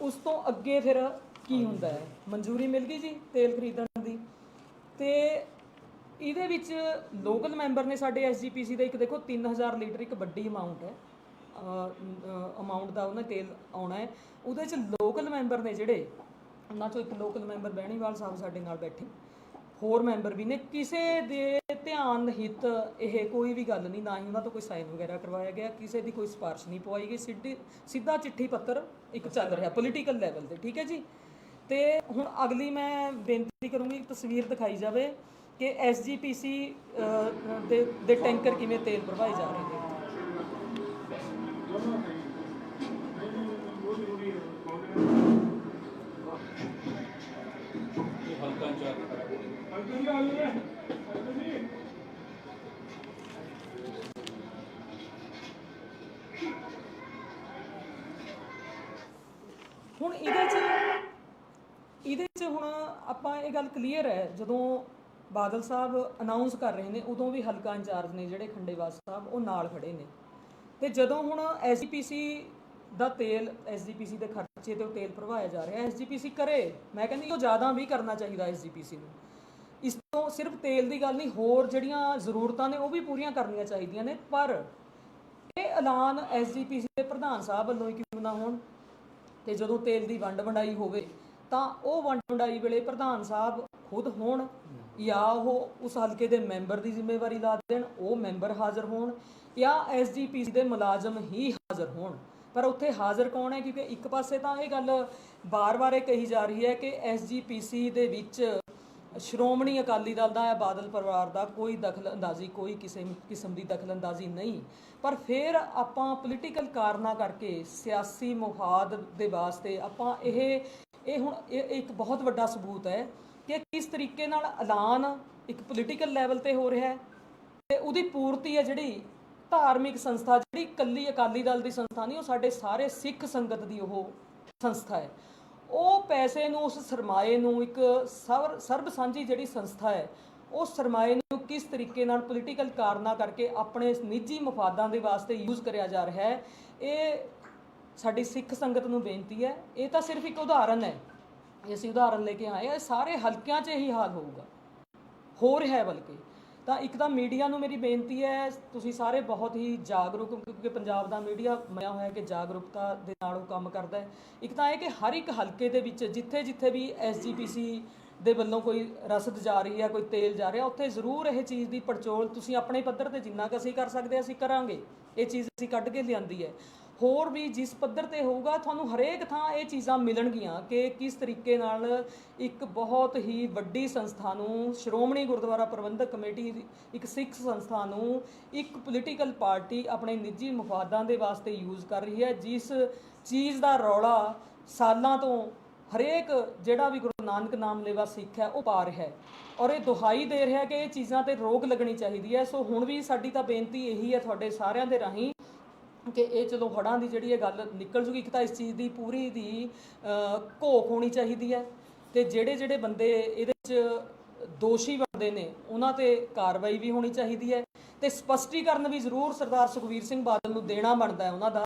ਉਸ ਤੋਂ ਅੱਗੇ ਫਿਰ ਕੀ ਹੁੰਦਾ ਹੈ? ਮਨਜ਼ੂਰੀ ਮਿਲ ਗਈ ਜੀ ਤੇਲ ਖਰੀਦਣ ਦੀ। ਤੇ ਇਹਦੇ ਵਿੱਚ ਲੋਕਲ ਮੈਂਬਰ ਨੇ ਸਾਡੇ ਐਸਜੀਪੀਸੀ ਦੇ ਇੱਕ ਦੇਖੋ 3000 ਲੀਟਰ ਇੱਕ ਵੱਡੀ ਅਮਾਉਂਟ ਹੈ। ਅਮਾਉਂਟ ਦਾ ਉਹਨਾਂ ਤੇਲ ਆਉਣਾ ਹੈ। ਉਹਦੇ ਚ ਲੋਕਲ ਮੈਂਬਰ ਨੇ ਜਿਹੜੇ, ਉਹਨਾਂ ਚੋਂ ਇੱਕ ਲੋਕਲ ਮੈਂਬਰ ਬਹਿਣੀਵਾਲ ਸਾਹਿਬ ਸਾਡੇ ਨਾਲ ਬੈਠੇ। ਹੋਰ ਮੈਂਬਰ ਵੀ ਨੇ। ਕਿਸੇ ਦੇ ਧਿਆਨ ਹਿੱਤ ਇਹ ਕੋਈ ਵੀ ਗੱਲ ਨਹੀਂ, ਨਾ ਹੀ ਉਹਨਾਂ ਤੋਂ ਕੋਈ ਸਾਈਨ ਵਗੈਰਾ ਕਰਵਾਇਆ ਗਿਆ, ਕਿਸੇ ਦੀ ਕੋਈ ਸਿਫਾਰਿਸ਼ ਨਹੀਂ ਪਵਾਈ ਗਈ। ਸਿੱਧੀ, ਸਿੱਧਾ ਚਿੱਠੀ ਪੱਤਰ ਇੱਕ ਚੱਲ ਰਿਹਾ ਪੋਲੀਟੀਕਲ ਲੈਵਲ ਤੇ। ਠੀਕ ਹੈ ਜੀ? ਤੇ ਹੁਣ ਅਗਲੀ ਮੈਂ ਬੇਨਤੀ ਕਰੂੰਗੀ ਇੱਕ ਤਸਵੀਰ ਦਿਖਾਈ ਜਾਵੇ ਕਿ ਐਸਜੀਪੀਸੀ ਦੇ ਦੇ ਟੈਂਕਰ ਕਿਵੇਂ ਤੇਲ ਭਰਵਾਏ ਜਾ ਰਹੇ ਨੇ। ਇਹ ਹਲਕਾ ਚਾਰ ਹੁਣ ਇਹਦੇ 'ਚ ਇਹਦੇ 'ਚ ਹੁਣ ਆਪਾਂ ਇਹ ਗੱਲ ਕਲੀਅਰ ਹੈ, ਜਦੋਂ ਬਾਦਲ ਸਾਹਿਬ ਅਨਾਉਂਸ ਕਰ ਰਹੇ ਨੇ, ਉਦੋਂ ਵੀ ਹਲਕਾ ਇੰਚਾਰਜ ਨੇ ਜਿਹੜੇ ਖੰਡੇਵਾਸ ਸਾਹਿਬ, ਉਹ ਨਾਲ ਖੜੇ ਨੇ। ਤੇ ਜਦੋਂ ਹੁਣ ਐਸਜੀਪੀਸੀ ਦਾ ਤੇਲ ਐਸਜੀਪੀਸੀ ਦੇ ਖਰਚੇ ਤੇ ਉਹ ਤੇਲ ਭਰਵਾਇਆ ਜਾ ਰਿਹਾ ਐਸਜੀਪੀਸੀ ਕਰੇ, ਮੈਂ ਕਹਿੰਦੀ ਉਹ ਜ਼ਿਆਦਾ ਵੀ ਕਰਨਾ ਚਾਹੀਦਾ ਐਸਜੀਪੀਸੀ ਨੂੰ। ਇਸ ਤੋਂ ਸਿਰਫ ਤੇਲ ਦੀ ਗੱਲ ਨਹੀਂ, ਹੋਰ ਜਿਹੜੀਆਂ ਜ਼ਰੂਰਤਾਂ ਨੇ ਉਹ ਵੀ ਪੂਰੀਆਂ ਕਰਨੀਆਂ ਚਾਹੀਦੀਆਂ ਨੇ, ਪਰ ਇਹ ਐਲਾਨ ਐਸਜੀਪੀਸੀ ਦੇ ਪ੍ਰਧਾਨ ਸਾਹਿਬ ਵੱਲੋਂ ਹੀ ਕਿਉਂ ਨਾ ਹੋਣ, ਤੇ ਜਦੋਂ ਤੇਲ ਦੀ ਵੰਡ ਵੰਡਾਈ ਹੋਵੇ ਤਾਂ ਉਹ ਵੰਡ ਵੰਡਾਈ ਵੇਲੇ ਪ੍ਰਧਾਨ ਸਾਹਿਬ ਖੁਦ ਹੋਣ ਜਾਂ ਉਹ ਉਸ ਹਲਕੇ ਦੇ ਮੈਂਬਰ ਦੀ ਜ਼ਿੰਮੇਵਾਰੀ ਲਾ ਦੇਣ, ਉਹ ਮੈਂਬਰ ਹਾਜ਼ਰ ਹੋਣ ਜਾਂ ਐਸਜੀਪੀਸੀ ਦੇ ਮੁਲਾਜ਼ਮ ਹੀ ਹਾਜ਼ਰ ਹੋਣ। ਪਰ ਉੱਥੇ ਹਾਜ਼ਰ ਕੌਣ ਹੈ? ਕਿਉਂਕਿ ਇੱਕ ਪਾਸੇ ਤਾਂ ਇਹ ਗੱਲ ਬਾਰ-ਬਾਰ ਇਹ ਕਹੀ ਜਾ ਰਹੀ ਹੈ ਕਿ ਐਸਜੀਪੀਸੀ ਦੇ ਵਿੱਚ ਸ਼੍ਰੋਮਣੀ ਅਕਾਲੀ ਦਲ ਦਾ ਜਾਂ ਬਾਦਲ ਪਰਿਵਾਰ ਦਾ ਕੋਈ ਦਖਲਅੰਦਾਜ਼ੀ ਕੋਈ ਕਿਸੇ ਕਿਸਮ ਦੀ ਦਖਲਅੰਦਾਜ਼ੀ ਨਹੀਂ। ਪਰ ਫਿਰ ਆਪਾਂ ਪੋਲੀਟੀਕਲ ਕਾਰਨਾਂ ਕਰਕੇ ਸਿਆਸੀ ਮੁਹਾਦ ਦੇ ਵਾਸਤੇ ਆਪਾਂ ਇਹ ਇਹ ਹੁਣ ਇਹ ਇੱਕ ਬਹੁਤ ਵੱਡਾ ਸਬੂਤ ਹੈ ਕਿ ਕਿਸ ਤਰੀਕੇ ਨਾਲ ਐਲਾਨ ਇੱਕ ਪੋਲੀਟੀਕਲ ਲੈਵਲ ਤੇ ਹੋ ਰਿਹਾ ਹੈ ਤੇ ਉਹਦੀ ਪੂਰਤੀ ਹੈ ਜਿਹੜੀ ਧਾਰਮਿਕ ਸੰਸਥਾ, ਜਿਹੜੀ ਕੱਲੀ ਅਕਾਲੀ ਦਲ ਦੀ ਸੰਸਥਾ ਨਹੀਂ, ਉਹ ਸਾਡੇ ਸਾਰੇ ਸਿੱਖ ਸੰਗਤ ਦੀ ਉਹ ਸੰਸਥਾ ਹੈ। ਉਹ ਪੈਸੇ ਨੂੰ, ਉਸ ਸਰਮਾਏ ਨੂੰ ਇੱਕ ਸਰਬ ਸਰਬ ਸਾਂਝੀ ਜਿਹੜੀ ਸੰਸਥਾ ਹੈ ਉਹ ਸਰਮਾਏ ਨੂੰ ਕਿਸ ਤਰੀਕੇ ਨਾਲ ਪੋਲੀਟੀਕਲ ਕਾਰਨਾਂ ਕਰਕੇ ਆਪਣੇ ਨਿੱਜੀ ਮਫਾਦਾਂ ਦੇ ਵਾਸਤੇ ਯੂਜ਼ ਕਰਿਆ ਜਾ ਰਿਹਾ ਹੈ, ਇਹ ਸਾਡੀ ਸਿੱਖ ਸੰਗਤ ਨੂੰ ਬੇਨਤੀ ਹੈ, ਇਹ ਤਾਂ ਸਿਰਫ ਇੱਕ ਉਦਾਹਰਨ ਹੈ। ਇਹ ਅਸੀਂ ਉਦਾਹਰਨ ਲੈ ਕੇ ਆਏ ਹਾਂ ਸਾਰੇ ਹਲਕਿਆਂ 'ਚ ਇਹੀ ਹਾਲ ਹੋਊਗਾ। ਹੋ ਰਿਹਾ ਹੈ ਬਲਕਿ, ਤਾਂ ਇੱਕ ਤਾਂ ਮੀਡੀਆ ਨੂੰ ਮੇਰੀ ਬੇਨਤੀ ਹੈ, ਤੁਸੀਂ ਸਾਰੇ ਬਹੁਤ ਹੀ ਜਾਗਰੂਕ ਹੋ, ਕਿਉਂਕਿ ਪੰਜਾਬ ਦਾ ਮੀਡੀਆ ਮੰਨਿਆ ਹੋਇਆ ਕਿ ਜਾਗਰੂਕਤਾ ਦੇ ਨਾਲ ਉਹ ਕੰਮ ਕਰਦਾ ਹੈ। ਇੱਕ ਤਾਂ ਇਹ ਕਿ ਹਰ ਇੱਕ ਹਲਕੇ ਦੇ ਵਿੱਚ ਜਿੱਥੇ ਜਿੱਥੇ ਵੀ ਐਸਜੀਪੀਸੀ ਦੇ ਵੱਲੋਂ ਕੋਈ ਰਸਦ ਜਾ ਰਹੀ ਹੈ, ਕੋਈ ਤੇਲ ਜਾ ਰਿਹਾ, ਉੱਥੇ ਜ਼ਰੂਰ ਇਹ ਚੀਜ਼ ਦੀ ਪੜਚੋਲ ਤੁਸੀਂ ਆਪਣੇ ਪੱਧਰ ਤੇ ਜਿੰਨਾ ਕੁ ਅਸੀਂ ਕਰ ਸਕਦੇ ਅਸੀਂ ਕਰਾਂਗੇ। ਇਹ ਚੀਜ਼ ਅਸੀਂ ਕੱਢ ਕੇ ਲਿਆਂਦੀ ਹੈ। ਹੋਰ ਵੀ ਜਿਸ ਪੱਧਰ ਤੇ ਹੋਊਗਾ, ਤੁਹਾਨੂੰ ਹਰੇਕ ਥਾਂ ਇਹ ਚੀਜ਼ਾਂ ਮਿਲਣਗੀਆਂ ਕਿ ਕਿਸ ਤਰੀਕੇ ਨਾਲ ਇੱਕ ਬਹੁਤ ਹੀ ਵੱਡੀ ਸੰਸਥਾ ਨੂੰ, ਸ਼੍ਰੋਮਣੀ ਗੁਰਦੁਆਰਾ ਪ੍ਰਬੰਧਕ ਕਮੇਟੀ ਇੱਕ ਸਿੱਖ ਸੰਸਥਾ ਨੂੰ ਇੱਕ ਪੋਲੀਟੀਕਲ ਪਾਰਟੀ ਆਪਣੇ ਨਿੱਜੀ ਮਫਾਦਾਂ ਦੇ ਵਾਸਤੇ ਯੂਜ਼ ਕਰ ਰਹੀ ਹੈ, ਜਿਸ ਚੀਜ਼ ਦਾ ਰੌਲਾ ਸਾਲਾਂ ਤੋਂ ਹਰੇਕ ਜਿਹੜਾ ਵੀ ਗੁਰੂ ਨਾਨਕ ਨਾਮ ਲੇਵਾ ਸਿੱਖ ਹੈ, ਉਹ ਪਾ ਰਿਹਾ ਹੈ। ਔਰ ਇਹ ਦੁਹਾਈ ਦੇ ਰਿਹਾ ਕਿ ਇਹ ਚੀਜ਼ਾਂ ਤੇ ਰੋਕ ਲੱਗਣੀ ਚਾਹੀਦੀ ਹੈ। ਸੋ ਹੁਣ ਵੀ ਸਾਡੀ ਤਾਂ ਬੇਨਤੀ ਇਹੀ ਹੈ ਤੁਹਾਡੇ ਸਾਰਿਆਂ ਦੇ ਰਾਹੀਂ ਕਿ ਇਹ ਚਲੋ ਹੜਾਂ ਦੀ ਜਿਹੜੀ ਇਹ ਗੱਲ ਨਿਕਲ ਜੂਗੀ, ਇੱਕ ਤਾਂ ਇਸ ਚੀਜ਼ ਦੀ ਪੂਰੀ ਦੀ ਘੋਖ ਹੋਣੀ ਚਾਹੀਦੀ ਹੈ ਤੇ ਜਿਹੜੇ ਜਿਹੜੇ ਬੰਦੇ ਇਹਦੇ ਵਿੱਚ ਦੋਸ਼ੀ ਬਣਦੇ ਨੇ, ਉਹਨਾਂ ਤੇ ਕਾਰਵਾਈ ਵੀ ਹੋਣੀ ਚਾਹੀਦੀ ਹੈ। ਤੇ ਸਪਸ਼ਟੀਕਰਨ ਵੀ ਜ਼ਰੂਰ ਸਰਦਾਰ ਸੁਖਵੀਰ ਸਿੰਘ ਬਾਦਲ ਨੂੰ ਦੇਣਾ ਬਣਦਾ ਹੈ ਉਹਨਾਂ ਦਾ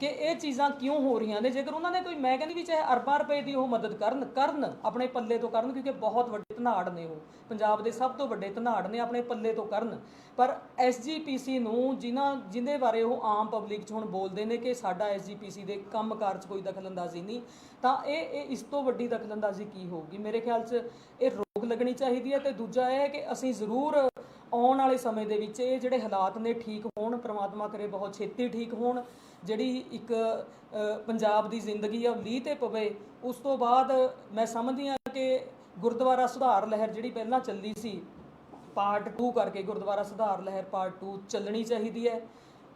ਕਿ ਇਹ ਚੀਜ਼ਾਂ ਕਿਉਂ ਹੋ ਰਹੀਆਂ ਨੇ? ਜੇਕਰ ਉਹਨਾਂ ਨੇ ਕੋਈ, ਮੈਂ ਕਹਿੰਦੀ ਵੀ ਚਾਹੇ ਅਰਬਾਂ ਰੁਪਏ ਦੀ ਉਹ ਮਦਦ ਕਰਨ ਕਰਨ ਆਪਣੇ ਪੱਲੇ ਤੋਂ ਕਰਨ, ਕਿਉਂਕਿ ਬਹੁਤ ਵੱਡੇ ਧਨਾੜ ਨੇ ਉਹ। ਪੰਜਾਬ ਦੇ ਸਭ ਤੋਂ ਵੱਡੇ ਧਨਾੜ ਨੇ ਆਪਣੇ ਪੱਲੇ ਤੋਂ ਕਰਨ। ਪਰ ਐਸਜੀਪੀਸੀ ਨੂੰ ਜਿਨ੍ਹਾਂ, ਜਿੰਦੇ ਬਾਰੇ ਉਹ ਆਮ ਪਬਲਿਕ 'ਚ ਹੁਣ ਬੋਲਦੇ ਨੇ ਕਿ ਸਾਡਾ ਐਸਜੀਪੀਸੀ ਦੇ ਕੰਮਕਾਰ 'ਚ ਕੋਈ ਦਖਲਅੰਦਾਜ਼ੀ ਨਹੀਂ, ਤਾਂ ਇਹ ਇਸ ਤੋਂ ਵੱਡੀ ਦਖਲਅੰਦਾਜ਼ੀ ਕੀ ਹੋਊਗੀ? ਮੇਰੇ ਖਿਆਲ 'ਚ ਇਹ ਰੋਕ ਲੱਗਣੀ ਚਾਹੀਦੀ ਹੈ ਤੇ ਦੂਜਾ ਇਹ ਹੈ ਕਿ ਅਸੀਂ ਜ਼ਰੂਰ ਆਉਣ ਵਾਲੇ ਸਮੇਂ ਦੇ ਵਿੱਚ ਇਹ ਜਿਹੜੇ ਹਾਲਾਤ ਨੇ ਠੀਕ ਹੋਣ, ਪ੍ਰਮਾਤਮਾ ਕਰੇ ਬਹੁਤ ਛੇਤੀ ਠੀਕ ਹੋਣ, ਜਿਹੜੀ ਇੱਕ ਪੰਜਾਬ ਦੀ ਜ਼ਿੰਦਗੀ ਆ ਉਹ ਲੀਹ ਤੇ ਪਵੇ, ਉਸ ਤੋਂ ਬਾਅਦ ਮੈਂ ਸਮਝਦੀ ਹਾਂ ਕਿ ਗੁਰਦੁਆਰਾ ਸੁਧਾਰ ਲਹਿਰ ਜਿਹੜੀ ਪਹਿਲਾਂ ਚੱਲੀ ਸੀ ਪਾਰਟ 2 ਕਰਕੇ ਗੁਰਦੁਆਰਾ ਸੁਧਾਰ ਲਹਿਰ ਪਾਰਟ 2 ਚੱਲਣੀ ਚਾਹੀਦੀ ਹੈ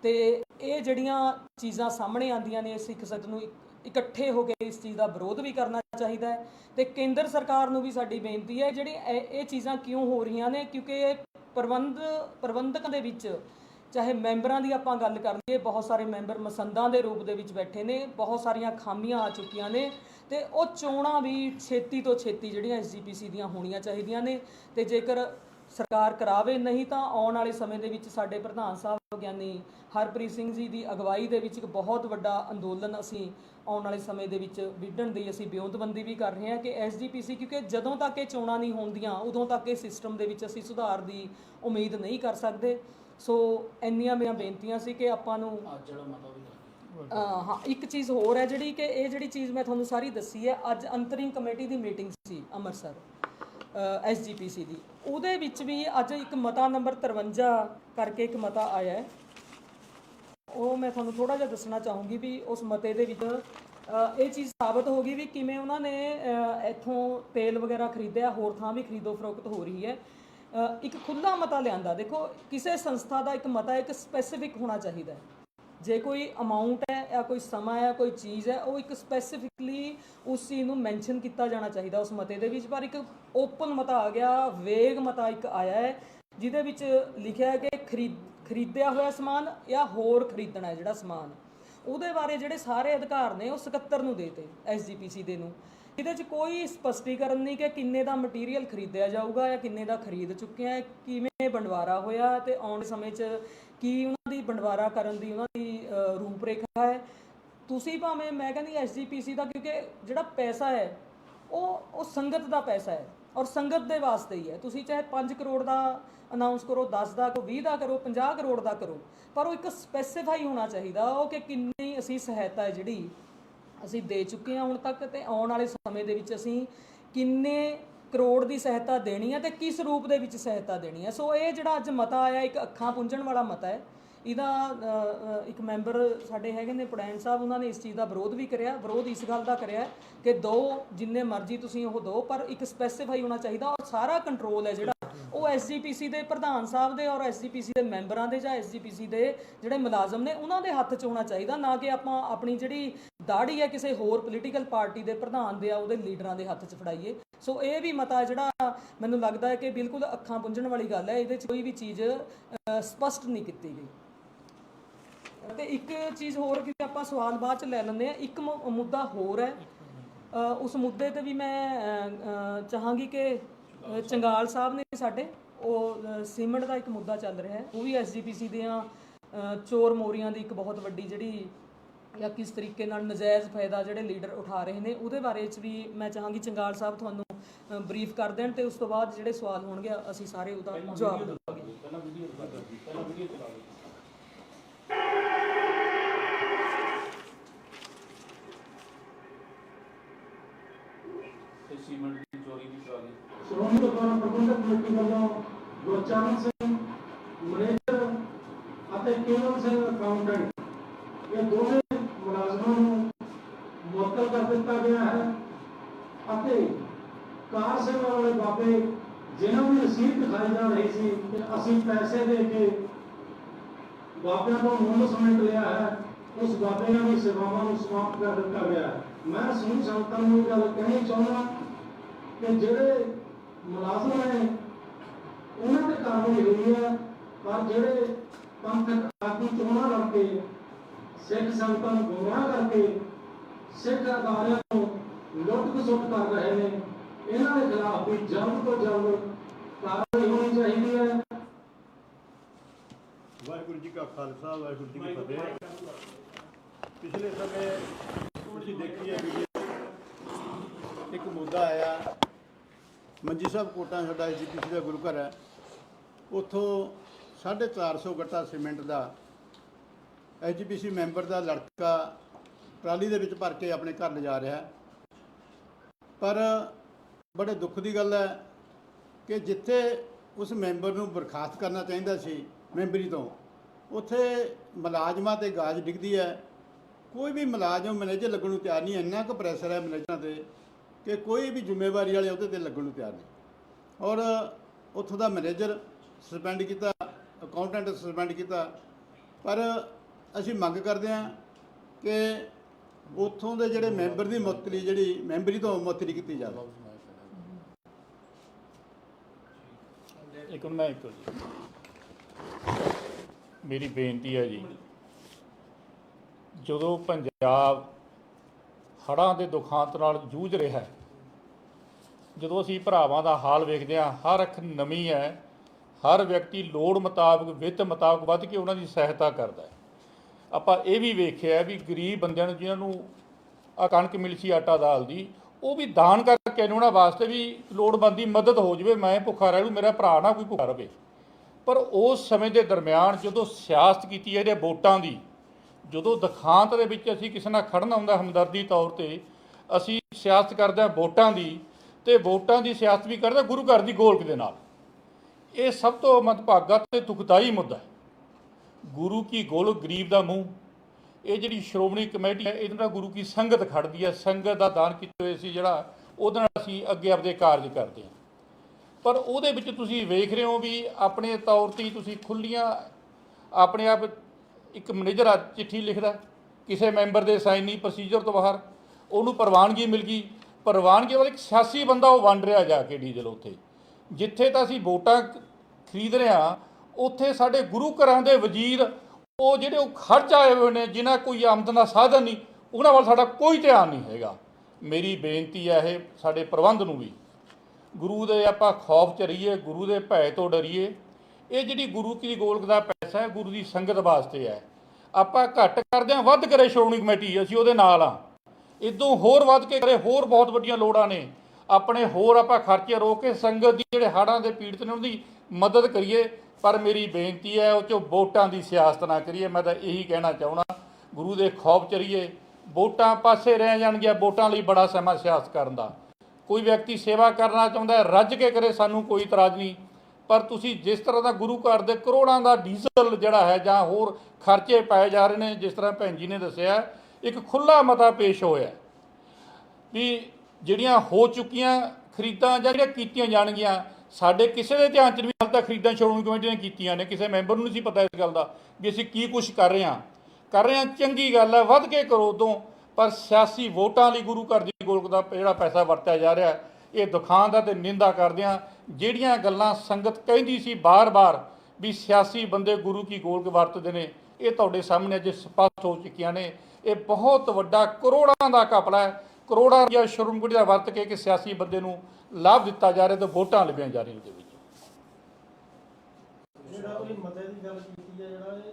ਤੇ ਇਹ ਜਿਹੜੀਆਂ ਚੀਜ਼ਾਂ ਸਾਹਮਣੇ ਆਉਂਦੀਆਂ ਨੇ ਸਿੱਖ ਸੰਗਤ ਨੂੰ ਇਕੱਠੇ ਹੋ ਕੇ ਇਸ ਚੀਜ਼ ਦਾ ਵਿਰੋਧ ਵੀ ਕਰਨਾ ਚਾਹੀਦਾ ਹੈ ਤੇ ਕੇਂਦਰ ਸਰਕਾਰ ਨੂੰ ਵੀ ਸਾਡੀ ਬੇਨਤੀ ਹੈ, ਜਿਹੜੀ ਇਹ ਇਹ ਚੀਜ਼ਾਂ ਕਿਉਂ ਹੋ ਰਹੀਆਂ ਨੇ, ਕਿਉਂਕਿ ਇਹ ਪ੍ਰਬੰਧ, ਪ੍ਰਬੰਧਕਾਂ ਦੇ ਵਿੱਚ ਚਾਹੇ ਮੈਂਬਰਾਂ ਦੀ ਆਪਾਂ ਗੱਲ ਕਰ ਲਈਏ, ਬਹੁਤ ਸਾਰੇ ਮੈਂਬਰ ਮਸੰਦਾਂ ਦੇ ਰੂਪ ਦੇ ਵਿੱਚ ਬੈਠੇ ਨੇ, ਬਹੁਤ ਸਾਰੀਆਂ ਖਾਮੀਆਂ ਆ ਚੁੱਕੀਆਂ ਨੇ ਤੇ ਉਹ ਚੋਣਾਂ ਵੀ ਛੇਤੀ ਤੋਂ ਛੇਤੀ ਜਿਹੜੀਆਂ ਐਸਜੀਪੀਸੀ ਦੀਆਂ ਹੋਣੀਆਂ ਚਾਹੀਦੀਆਂ ਨੇ ਤੇ ਜੇਕਰ ਸਰਕਾਰ ਕਰਾਵੇ ਨਹੀਂ ਤਾਂ ਆਉਣ ਵਾਲੇ ਸਮੇਂ ਦੇ ਵਿੱਚ ਸਾਡੇ ਪ੍ਰਧਾਨ ਸਾਹਿਬ ਗਿਆਨੀ ਹਰਪ੍ਰੀਤ ਸਿੰਘ ਜੀ ਦੀ ਅਗਵਾਈ ਦੇ ਵਿੱਚ ਇੱਕ ਬਹੁਤ ਵੱਡਾ ਅੰਦੋਲਨ ਅਸੀਂ ਆਉਣ ਵਾਲੇ ਸਮੇਂ ਦੇ ਵਿੱਚ ਵਿੱਢਣ ਦੀ ਅਸੀਂ ਬਿਉਂਤਬੰਦੀ ਵੀ ਕਰ ਰਹੇ ਹਾਂ ਕਿ ਐਸਜੀਪੀਸੀ ਕਿਉਂਕਿ ਜਦੋਂ ਤੱਕ ਇਹ ਚੋਣਾਂ ਨਹੀਂ ਹੁੰਦੀਆਂ ਉਦੋਂ ਤੱਕ ਇਹ ਸਿਸਟਮ ਦੇ ਵਿੱਚ ਅਸੀਂ ਸੁਧਾਰ ਦੀ ਉਮੀਦ ਨਹੀਂ ਕਰ ਸਕਦੇ। ਸੋ ਇੰਨੀਆਂ ਮੇਰੀਆਂ ਬੇਨਤੀਆਂ ਸੀ ਕਿ ਆਪਾਂ ਨੂੰ ਹਾਂ ਇੱਕ ਚੀਜ਼ ਹੋਰ ਹੈ ਜਿਹੜੀ ਕਿ ਇਹ ਜਿਹੜੀ ਚੀਜ਼ ਮੈਂ ਤੁਹਾਨੂੰ ਸਾਰੀ ਦੱਸੀ ਹੈ ਅੱਜ ਅੰਤਰਿੰਗ ਕਮੇਟੀ ਦੀ ਮੀਟਿੰਗ ਸੀ ਅੰਮ੍ਰਿਤਸਰ। ਐਸਜੀਪੀਸੀ ਦੀ। ਉਹਦੇ ਵਿੱਚ ਵੀ ਅੱਜ ਇੱਕ ਮਤਾ ਨੰਬਰ 53 ਕਰਕੇ ਇੱਕ ਮਤਾ ਆਇਆ ਹੈ। ਉਹ ਮੈਂ ਤੁਹਾਨੂੰ ਥੋੜਾ ਜਿਹਾ ਦੱਸਣਾ ਚਾਹੂੰਗੀ ਵੀ ਉਸ ਮਤੇ ਦੇ ਵਿੱਚ ਇਹ ਚੀਜ਼ ਸਾਬਤ ਹੋ ਗਈ ਵੀ ਕਿਵੇਂ ਉਹਨਾਂ ਨੇ ਇੱਥੋਂ ਤੇਲ ਵਗੈਰਾ ਖਰੀਦਿਆ, ਹੋਰ ਥਾਂ ਵੀ ਖਰੀਦੋ ਫਰੋਖਤ ਹੋ ਰਹੀ ਹੈ। ਇੱਕ ਖੁੱਲਾ ਮਤਾ ਲਿਆਂਦਾ। ਦੇਖੋ, ਕਿਸੇ ਸੰਸਥਾ ਦਾ ਇੱਕ ਮਤਾ ਇੱਕ ਸਪੈਸੀਫਿਕ ਹੋਣਾ ਚਾਹੀਦਾ ਹੈ। ਜੇ ਕੋਈ ਅਮਾਉਂਟ ਹੈ ਜਾਂ ਕੋਈ ਸਮਾਂ ਹੈ ਕੋਈ ਚੀਜ਼ ਹੈ, ਉਹ ਇੱਕ ਸਪੈਸੀਫਿਕਲੀ ਉਸ ਚੀਜ਼ ਨੂੰ ਮੈਂਸ਼ਨ ਕੀਤਾ ਜਾਣਾ ਚਾਹੀਦਾ ਉਸ ਮਤੇ ਦੇ ਵਿੱਚ। ਪਰ ਇੱਕ ਓਪਨ ਮਤਾ ਆ ਗਿਆ ਵੇਗ ਮਤਾ ਇੱਕ ਆਇਆ ਹੈ, ਜਿਹਦੇ ਵਿੱਚ ਲਿਖਿਆ ਹੈ ਕਿ ਖਰੀਦ, ਖਰੀਦਿਆ ਹੋਇਆ ਸਮਾਨ ਜਾਂ ਹੋਰ ਖਰੀਦਣਾ ਹੈ ਜਿਹੜਾ ਸਮਾਨ। ਉਹਦੇ ਬਾਰੇ ਜਿਹੜੇ ਸਾਰੇ ਅਧਿਕਾਰ ਨੇ ਉਹ ਸਕੱਤਰ ਨੂੰ ਦੇਤੇ ਐਸਜੀਪੀਸੀ ਦੇ ਨੂੰ। ਇਹਦੇ 'ਚ ਕੋਈ ਸਪਸ਼ਟੀਕਰਨ ਨਹੀਂ ਕਿ ਕਿੰਨੇ ਦਾ ਮਟੀਰੀਅਲ ਖਰੀਦਿਆ ਜਾਊਗਾ ਜਾਂ ਕਿੰਨੇ ਦਾ ਖਰੀਦ ਚੁੱਕਿਆ ਆ, ਕਿਵੇਂ ਬੰਡਵਾਰਾ ਹੋਇਆ ਤੇ ਆਉਣ ਸਮੇਂ 'ਚ ਕੀ ਉਹਨਾਂ ਦੀ ਬੰਡਵਾਰਾ ਕਰਨ ਦੀ, ਉਹਨਾਂ ਦੀ ਅ, ਰੂਪਰੇਖਾ ਹੈ। ਤੁਸੀਂ ਭਾਵੇਂ ਮੈਂ ਕਹਿੰਦੀ ਐਸਜੀਪੀਸੀ ਦਾ ਕਿਉਂਕਿ ਜਿਹੜਾ ਪੈਸਾ ਹੈ ਉਹ ਉਹ ਸੰਗਤ ਦਾ ਪੈਸਾ ਹੈ ਔਰ ਸੰਗਤ ਦੇ ਵਾਸਤੇ ਹੀ ਹੈ। ਤੁਸੀਂ ਚਾਹੇ 5 ਕਰੋੜ ਦਾ ਅਨਾਉਂਸ ਕਰੋ 10 ਦਾ ਕਰੋ 20 ਦਾ ਕਰੋ 50 ਕਰੋੜ ਦਾ ਕਰੋ ਪਰ ਉਹ ਇੱਕ ਸਪੈਸੀਫਾਈ ਹੋਣਾ ਚਾਹੀਦਾ ਉਹ ਕਿ ਕਿੰਨੀ ਅਸੀਂ ਸਹਾਇਤਾ ਹੈ ਜਿਹੜੀ ਅਸੀਂ ਦੇ ਚੁੱਕੇ ਹਾਂ ਹੁਣ ਤੱਕ ਤੇ ਆਉਣ ਵਾਲੇ ਸਮੇਂ ਦੇ ਵਿੱਚ ਅਸੀਂ ਕਿੰਨੇ ਕਰੋੜ ਦੀ ਸਹਾਇਤਾ ਦੇਣੀ ਹੈ ਤੇ ਕਿਸ ਰੂਪ ਦੇ ਵਿੱਚ ਸਹਾਇਤਾ ਦੇਣੀ ਹੈ। ਸੋ ਇਹ ਜਿਹੜਾ ਅੱਜ ਮਤਾ ਆਇਆ ਇੱਕ ਅੱਖਾਂ ਪੁੰਝਣ ਵਾਲਾ ਮਤਾ ਹੈ ਇਹਦਾ ਇੱਕ ਮੈਂਬਰ ਸਾਡੇ ਹੈਗੇ ਨੇ ਪੜੈਣ ਸਾਹਿਬ ਉਹਨਾਂ ਨੇ ਇਸ ਚੀਜ਼ ਦਾ ਵਿਰੋਧ ਵੀ ਕਰਿਆ ਵਿਰੋਧ ਇਸ ਗੱਲ ਦਾ ਕਰਿਆ ਕਿ ਦੋ ਜਿੰਨੇ ਮਰਜ਼ੀ ਤੁਸੀਂ ਉਹ ਦੋ ਪਰ ਇੱਕ ਸਪੈਸੀਫਾਈ ਹੋਣਾ ਚਾਹੀਦਾ ਔਰ ਸਾਰਾ ਕੰਟਰੋਲ ਹੈ ਜਿਹੜਾ ਉਹ ਐਸਜੀਪੀਸੀ ਦੇ ਪ੍ਰਧਾਨ ਸਾਹਿਬ ਦੇ ਔਰ ਐਸਜੀਪੀਸੀ ਦੇ ਮੈਂਬਰਾਂ ਦੇ ਜਾਂ ਐਸਜੀਪੀਸੀ ਦੇ ਜਿਹੜੇ ਮੁਲਾਜ਼ਮ ਨੇ ਉਹਨਾਂ ਦੇ ਹੱਥ 'ਚ ਹੋਣਾ ਚਾਹੀਦਾ ਨਾ ਕਿ ਆਪਾਂ ਆਪਣੀ ਜਿਹੜੀ ਦਾੜੀ ਹੈ ਕਿਸੇ ਹੋਰ ਪੋਲੀਟੀਕਲ ਪਾਰਟੀ ਦੇ ਪ੍ਰਧਾਨ ਦੇ ਆ ਉਹਦੇ ਲੀਡਰਾਂ ਦੇ ਹੱਥ 'ਚ ਫੜਾਈਏ। ਸੋ ਇਹ ਵੀ ਮਤਾ ਜਿਹੜਾ ਮੈਨੂੰ ਲੱਗਦਾ ਹੈ ਕਿ ਬਿਲਕੁਲ ਅੱਖਾਂ ਪੁੰਝਣ ਵਾਲੀ ਗੱਲ ਹੈ ਇਹਦੇ 'ਚ ਕੋਈ ਵੀ ਚੀਜ਼ ਅ, ਸਪਸ਼ਟ ਨਹੀਂ ਕੀਤੀ ਗਈ। ਤੇ ਇੱਕ ਚੀਜ਼ ਹੋਰ ਕਿ ਆਪਾਂ ਸਵਾਲ ਬਾਅਦ ਚ ਲੈ ਲੈਂਦੇ ਆ ਇੱਕ ਮੁ- ਮੁੱਦਾ ਹੋਰ ਹੈ। ਅ, ਉਸ ਮੁੱਦੇ ਤੇ ਵੀ ਮੈਂ ਅ, ਅ, ਚਾਹਾਂਗੀ ਕਿ ਅ, ਚੰਗਾਲ ਸਾਹਿਬ ਨੇ ਸਾਡੇ ਉਹ ਅ, ਸੀਮੈਂਟ ਦਾ ਇੱਕ ਮੁੱਦਾ ਚੱਲ ਰਿਹਾ ਹੈ। ਉਹ ਵੀ ਐਸਜੀਪੀਸੀ ਦੀਆਂ ਅ, ਚੋਰ ਮੋਰੀਆਂ ਦੀ ਇੱਕ ਬਹੁਤ ਵੱਡੀ ਜਿਹੜੀ ਜਾਂ ਕਿਸ ਤਰੀਕੇ ਨਾਲ ਨਜਾਇਜ਼ ਫਾਇਦਾ ਜਿਹੜੇ ਲੀਡਰ ਉਠਾ ਰਹੇ ਨੇ ਉਹਦੇ ਬਾਰੇ ਚ ਵੀ ਮੈਂ ਚਾਹਾਂਗੀ ਚੰਗਾਲ ਸਾਹਿਬ ਤੁਹਾਨੂੰ ਬਰੀਫ ਕਰ ਦੇਣ ਤੇ ਉਸ ਤੋਂ ਬਾਅਦ ਜਿਹੜੇ ਸਵਾਲ ਹੋਣਗੇ ਅਸੀਂ ਸਾਰੇ ਉਹਦਾ ਜਵਾਬ ਦੇਵਾਂਗੇ ਪਹਿਲਾਂ ਵੀਡੀਓ ਦਿਖਾ ਦਿਓ ਪਹਿਲਾਂ ਵੀਡੀਓ ਚਲਾ ਦਿਓ ਤੇ ਸੀਮੈਂਟ ਦੀ ਚੋਰੀ ਵੀ ਕਰਾ ਲਈ ਸ਼੍ਰੋਮਣੀ ਗੁਰਦੁਆਰਾ ਪ੍ਰਬੰਧਕ ਕਮੇਟੀ ਵੱਲੋਂ ਗੁਰਚਰਨ ਸਿੰਘ ਮੈਨੇਜਰ ਅਤੇ ਕੇਵਲ ਸਿੰਘ ਅਕਾਊਂਟੈਂਟ ਇਹ ਦੋਵੇਂ ਮੁਲਾਜ਼ਮਾਂ ਨੂੰ ਮੁਅੱਤਲ ਕਰ ਦਿੱਤਾ ਗਿਆ ਹੈ ਅਤੇ ਕਾਰ ਸੇਵਾ ਵਾਲੇ ਬਾਬੇ ਜਿਨ੍ਹਾਂ ਨੂੰ ਰਸੀਦ ਦਿਖਾਈ ਜਾ ਰਹੀ ਸੀ ਕਿ ਅਸੀਂ ਪੈਸੇ ਦੇ ਕੇ ਬਾਬਿਆਂ ਤੋਂ ਮੁੱਲ ਸਮੇਟ ਲਿਆ ਹੈ ਉਸ ਬਾਬਿਆਂ ਦੀ ਸੇਵਾਵਾਂ ਨੂੰ ਸਮਾਪਤ ਕਰ ਦਿੱਤਾ ਗਿਆ ਹੈ। ਮੈਂ ਸਮੂਹ ਸੰਗਤਾਂ ਨੂੰ ਇਹ ਗੱਲ ਕਹਿਣੀ ਚਾਹੁੰਦਾ ਕਿ ਜਿਹੜੇ ਮੁਲਾਜ਼ਮ ਨੇ ਉਹਨਾਂ ਤੇ ਕਾਰਵਾਈ ਹੋਈ ਹੈ ਪਰ ਜਿਹੜੇ ਪੰਥਕ ਆਗੂ ਚੋਣਾਂ ਲੜ ਕੇ ਸਿੱਖ ਸੰਗਤਾਂ ਨੂੰ ਗੁੰਮਰਾਹ ਕਰਕੇ ਸਿੱਖ ਅਦਾਰਿਆਂ ਨੂੰ ਲੁੱਟ ਖਸੁੱਟ ਕਰ ਰਹੇ ਨੇ ਇਹਨਾਂ ਦੇ ਖਿਲਾਫ ਵੀ ਜਲਦ ਤੋਂ ਜਲਦ ਕਾਰਵਾਈ ਹੋਣੀ ਚਾਹੀਦੀ ਹੈ। ਵਾਹਿਗੁਰੂ ਜੀ ਕਾ ਖਾਲਸਾ ਵਾਹਿਗੁਰੂ ਜੀ ਕੀ ਫਤਿਹ। ਪਿਛਲੇ ਸਮੇਂ ਤੁਸੀਂ ਦੇਖੀ ਹੈ ਵੀਡੀਓ ਇੱਕ ਮੁੱਦਾ ਆਇਆ। ਮੰਜੀ ਸਾਹਿਬ ਕੋਟਾਂ ਸਾਡਾ ਐਜੀਪੀਸੀ ਦਾ ਗੁਰੂ ਘਰ ਹੈ। ਉੱਥੋਂ 450 ਗੱਟਾ ਸੀਮੈਂਟ ਦਾ ਐਜੀਪੀਸੀ ਮੈਂਬਰ ਦਾ ਲੜਕਾ ਟਰਾਲੀ ਦੇ ਵਿੱਚ ਭਰ ਕੇ ਆਪਣੇ ਘਰ ਲਿਜਾ ਰਿਹਾ ਪਰ ਬੜੇ ਦੁੱਖ ਦੀ ਗੱਲ ਹੈ ਕਿ ਜਿੱਥੇ ਉਸ ਮੈਂਬਰ ਨੂੰ ਬਰਖਾਸਤ ਕਰਨਾ ਚਾਹੀਦਾ ਸੀ ਮੈਂਬਰੀ ਤੋਂ, ਉੱਥੇ ਮੁਲਾਜ਼ਮਾਂ ਤੇ ਗਾਜ ਡਿੱਗਦੀ ਹੈ। ਕੋਈ ਵੀ ਮੁਲਾਜ਼ਮ ਮੈਨੇਜਰ ਲੱਗਣ ਨੂੰ ਤਿਆਰ ਨਹੀਂ, ਇੰਨਾ ਕੁ ਪ੍ਰੈਸ਼ਰ ਹੈ ਮੈਨੇਜਰਾਂ ਤੇ ਕਿ ਕੋਈ ਵੀ ਜ਼ਿੰਮੇਵਾਰੀ ਵਾਲੇ ਉਹਦੇ ਤੇ ਲੱਗਣ ਨੂੰ ਤਿਆਰ ਨਹੀਂ। ਔਰ ਉੱਥੋਂ ਦਾ ਮੈਨੇਜਰ ਸਸਪੈਂਡ ਕੀਤਾ ਅਕਾਊਂਟੈਂਟ ਸਸਪੈਂਡ ਕੀਤਾ। ਪਰ ਅਸੀਂ ਮੰਗ ਕਰਦੇ ਹਾਂ ਕਿ ਉੱਥੋਂ ਦੇ ਜਿਹੜੇ ਮੈਂਬਰ ਦੀ ਮੁਅੱਤਲੀ ਜਿਹੜੀ ਮੈਂਬਰੀ ਤੋਂ ਮੁਅੱਤਲੀ ਕੀਤੀ ਜਾਵੇ। ਇੱਕ ਮੈਂ ਇੱਕ ਜੀ। ਮੇਰੀ ਬੇਨਤੀ ਹੈ ਜੀ, ਜਦੋਂ ਪੰਜਾਬ ਹੜ੍ਹਾਂ ਦੇ ਦੁਖਾਂਤ ਨਾਲ ਜੂਝ ਰਿਹਾ ਹੈ, ਜਦੋਂ ਅਸੀਂ ਭਰਾਵਾਂ ਦਾ ਹਾਲ ਵੇਖਦੇ ਹਾਂ, ਹਰ ਅੱਖ ਨਵੀਂ ਹੈ ਹਰ ਵਿਅਕਤੀ ਲੋੜ ਮੁਤਾਬਕ, ਵਿੱਤ ਮੁਤਾਬਕ ਵੱਧ ਕੇ ਉਹਨਾਂ ਦੀ ਸਹਾਇਤਾ ਕਰਦਾ ਹੈ। ਆਪਾਂ ਇਹ ਵੀ ਵੇਖਿਆ ਵੀ ਗਰੀਬ ਬੰਦਿਆਂ ਨੂੰ ਜਿਨ੍ਹਾਂ ਨੂੰ ਆ ਕਣਕ ਮਿਲ ਸੀ ਆਟਾ ਦਾਲ ਦੀ, ਉਹ ਵੀ ਦਾਨ ਕਰਕੇ ਉਹਨਾਂ ਵਾਸਤੇ ਵੀ ਲੋੜਵੰਦ ਦੀ ਮਦਦ ਹੋ ਜਾਵੇ, ਮੈਂ ਭੁੱਖਾ ਰਹਿ ਲੂ, ਮੇਰਾ ਭਰਾ ਨਾ ਕੋਈ ਭੁੱਖਾ ਰਵੇ। ਪਰ ਉਸ ਸਮੇਂ ਦੇ ਦਰਮਿਆਨ ਜਦੋਂ ਸਿਆਸਤ ਕੀਤੀ ਇਹਦੇ ਵੋਟਾਂ ਦੀ, ਜਦੋਂ ਦਖਾਂਤ ਦੇ ਵਿੱਚ ਅਸੀਂ ਕਿਸੇ ਨਾਲ ਖੜਨਾ ਹੁੰਦਾ ਹਮਦਰਦੀ ਤੌਰ ਤੇ, ਅਸੀਂ ਸਿਆਸਤ ਕਰਦੇ ਹਾਂ ਵੋਟਾਂ ਦੀ ਤੇ ਵੋਟਾਂ ਦੀ ਸਿਆਸਤ ਵੀ ਕਰਦੇ ਗੁਰੂ ਘਰ ਦੀ ਗੋਲਕ ਦੇ ਨਾਲ। ਇਹ ਸਭ ਤੋਂ ਮਤਭਾਗਾ ਤੇ ਦੁਖਦਾਈ ਮੁੱਦਾ ਹੈ। ਗੁਰੂ ਕੀ ਗੋਲ ਗਰੀਬ ਦਾ ਮੂੰਹ। ਇਹ ਜਿਹੜੀ ਸ਼੍ਰੋਮਣੀ ਕਮੇਟੀ ਹੈ, ਇਹਦੇ ਨਾਲ ਗੁਰੂ ਕੀ ਸੰਗਤ ਖੜਦੀ ਹੈ। ਸੰਗਤ ਦਾ ਦਾਨ ਕੀਤੇ ਹੋਏ ਸੀ ਜਿਹੜਾ, ਉਹਦੇ ਨਾਲ ਅਸੀਂ ਅੱਗੇ ਆਪਦੇ ਕਾਰਜ ਕਰਦੇ ਹਾਂ। ਪਰ ਉਹਦੇ ਵਿੱਚ ਤੁਸੀਂ ਵੇਖ ਰਹੇ ਹੋ ਵੀ ਆਪਣੇ ਤੌਰ ਤੇ ਹੀ ਤੁਸੀਂ ਖੁੱਲੀਆਂ ਆਪਣੇ ਆਪ ਇੱਕ ਮੈਨੇਜਰ ਆ, ਚਿੱਠੀ ਲਿਖਦਾ ਕਿਸੇ ਮੈਂਬਰ ਦੇ ਸਾਈਨ ਨਹੀਂ ਪ੍ਰੋਸੀਜਰ ਤੋਂ ਬਾਹਰ। ਉਹਨੂੰ ਪ੍ਰਵਾਨਗੀ ਮਿਲ ਗਈ। ਪ੍ਰਵਾਨਗੀ ਵਾਲਾ ਇੱਕ ਸਿਆਸੀ ਬੰਦਾ ਉਹ ਵੰਡ ਰਿਹਾ ਜਾ ਕੇ ਡੀਜ਼ਲ ਉੱਥੇ। ਜਿੱਥੇ ਤਾਂ ਅਸੀਂ ਵੋਟਾਂ ਖਰੀਦ ਰਹੇ ਹਾਂ, ਉੱਥੇ ਸਾਡੇ ਗੁਰੂ ਘਰਾਂ ਦੇ ਵਜ਼ੀਰ, ਉਹ ਜਿਹੜੇ ਉਹ ਖਰਚ ਆਏ ਹੋਏ ਨੇ, ਜਿਨ੍ਹਾਂ ਕੋਈ ਆਮਦਨ ਦਾ ਸਾਧਨ ਨਹੀਂ, ਉਹਨਾਂ ਵੱਲ ਸਾਡਾ ਕੋਈ ਧਿਆਨ ਨਹੀਂ ਹੈਗਾ। ਮੇਰੀ ਬੇਨਤੀ ਹੈ ਇਹ ਸਾਡੇ ਪ੍ਰਬੰਧ ਨੂੰ ਵੀ। ਗੁਰੂ ਦੇ ਆਪਾਂ ਖੌਫ ਚ ਰਹੀਏ, ਗੁਰੂ ਦੇ ਭੈ ਤੋਂ ਡਰੀਏ। ਇਹ ਜਿਹੜੀ ਗੁਰੂ ਕੀ ਗੋਲਕ ਦਾ ਪੈਸਾ ਹੈ, ਗੁਰੂ ਦੀ ਸੰਗਤ ਵਾਸਤੇ ਹੈ। ਆਪਾਂ ਘੱਟ ਕਰਦੇ ਹਾਂ, ਵੱਧ ਕਰੇ ਸ਼੍ਰੋਮਣੀ ਕਮੇਟੀ, ਅਸੀਂ ਉਹਦੇ ਨਾਲ ਆ ਇਦੋਂ ਹੋਰ ਵੱਧ ਕੇ ਕਰੇ, ਹੋਰ ਬਹੁਤ ਵੱਡੀਆਂ ਲੋੜਾਂ ਨੇ। ਆਪਣੇ ਹੋਰ ਆਪਾਂ ਖਰਚੇ ਰੋਕ ਕੇ ਸੰਗਤ ਦੀ ਜਿਹੜੇ ਹਾੜਾਂ ਦੇ ਪੀੜਤ ਨੇ ਉਹਦੀ ਮਦਦ ਕਰੀਏ। ਪਰ ਮੇਰੀ ਬੇਨਤੀ ਹੈ, ਉਹ ਚੋਂ ਵੋਟਾਂ ਦੀ ਸਿਆਸਤ ਨਾ ਕਰੀਏ। ਮੈਂ ਤਾਂ ਇਹੀ ਕਹਿਣਾ ਚਾਹਣਾ ਗੁਰੂ ਦੇ ਖੌਫ ਚਰੀਏ। ਵੋਟਾਂ ਪਾਸੇ ਰਹਿ ਜਾਣਗੀਆਂ, ਵੋਟਾਂ ਲਈ ਬੜਾ ਸਮਾਂ ਸਿਆਸਤ ਕਰਨ ਦਾ। ਕੋਈ ਵਿਅਕਤੀ ਸੇਵਾ ਕਰਨਾ ਚਾਹੁੰਦਾ ਹੈ, ਰੱਜ ਕੇ ਕਰੇ, ਸਾਨੂੰ ਕੋਈ ਇਤਰਾਜ਼ ਨਹੀਂ। ਪਰ ਤੁਸੀਂ ਜਿਸ ਤਰ੍ਹਾਂ ਦਾ ਗੁਰੂ ਘਰ ਦੇ ਕਰੋੜਾਂ ਦਾ ਡੀਜ਼ਲ ਜਿਹੜਾ ਹੈ, ਜਾਂ ਹੋਰ ਖਰਚੇ ਪਾਏ ਜਾ ਰਹੇ ਨੇ, ਜਿਸ ਤਰ੍ਹਾਂ ਭੈਣ ਜੀ ਨੇ ਦੱਸਿਆ, ਇੱਕ ਖੁੱਲਾ ਮਤਾ ਪੇਸ਼ ਹੋਇਆ। ਵੀ ਜਿਹੜੀਆਂ ਹੋ ਚੁੱਕੀਆਂ ਖਰੀਦਾਂ ਜਾਂ ਜਿਹੜੀਆਂ ਕੀਤੀਆਂ ਜਾਣਗੀਆਂ, ਸਾਡੇ ਕਿਸੇ ਦੇ ਧਿਆਨ 'ਚ ਨਹੀਂ ਹਾਲ ਤੱਕ ਖਰੀਦਾਂ ਸ਼੍ਰੋਮਣੀ ਕਮੇਟੀ ਨੇ ਕੀਤੀਆਂ ਨੇ, ਕਿਸੇ ਮੈਂਬਰ ਨੂੰ ਨਹੀਂ ਸੀ ਪਤਾ ਇਸ ਗੱਲ ਦਾ ਵੀ ਅਸੀਂ ਕੀ ਕੁਝ ਕਰ ਰਹੇ ਹਾਂ। ਕਰ ਰਹੇ ਹਾਂ, ਚੰਗੀ ਗੱਲ ਹੈ, ਵੱਧ ਕੇ ਕਰੋ ਉਦੋਂ, ਪਰ ਸਿਆਸੀ ਵੋਟਾਂ ਲਈ ਗੁਰੂ ਘਰ ਦੀ ਗੋਲਕ ਦਾ ਜਿਹੜਾ ਪੈਸਾ ਵਰਤਿਆ ਜਾ ਰਿਹਾ ਇਹ ਦੁਖਾਂਤ ਦਾ ਤੇ ਨਿੰਦਾ ਕਰਦੇ ਹਾਂ। ਜਿਹੜੀਆਂ ਗੱਲਾਂ ਸੰਗਤ ਕਹਿੰਦੀ ਸੀ ਬਾਰ-ਬਾਰ ਵੀ ਸਿਆਸੀ ਬੰਦੇ ਗੁਰੂ ਕੀ ਗੋਲਕ ਵਰਤਦੇ ਨੇ, ਇਹ ਤੁਹਾਡੇ ਸਾਹਮਣੇ ਅੱਜ ਸਪਸ਼ਟ ਹੋ ਚੁੱਕੀਆਂ ਨੇ। ਇਹ ਬਹੁਤ ਵੱਡਾ ਕਰੋੜਾਂ ਦਾ ਘਪਲਾ ਹੈ ਕਰੋੜਾਂ ਰੁਪਇਆ ਸ਼ਰਮਗੁੜੀ ਦਾ ਵਰਤ ਕੇ ਕਿ ਸਿਆਸੀ ਬੰਦੇ ਨੂੰ ਲਾਭ ਦਿੱਤਾ ਜਾ ਰਿਹਾ ਤੇ ਵੋਟਾਂ ਲਵੀਆਂ ਜਾ ਰਹੀਆਂ ਉਹਦੇ ਵਿੱਚ। ਜਿਹੜਾ ਤੁਸੀਂ ਮਤੇ ਦੀ ਗੱਲ ਕੀਤੀ ਹੈ ਜਿਹੜਾ ਇਹ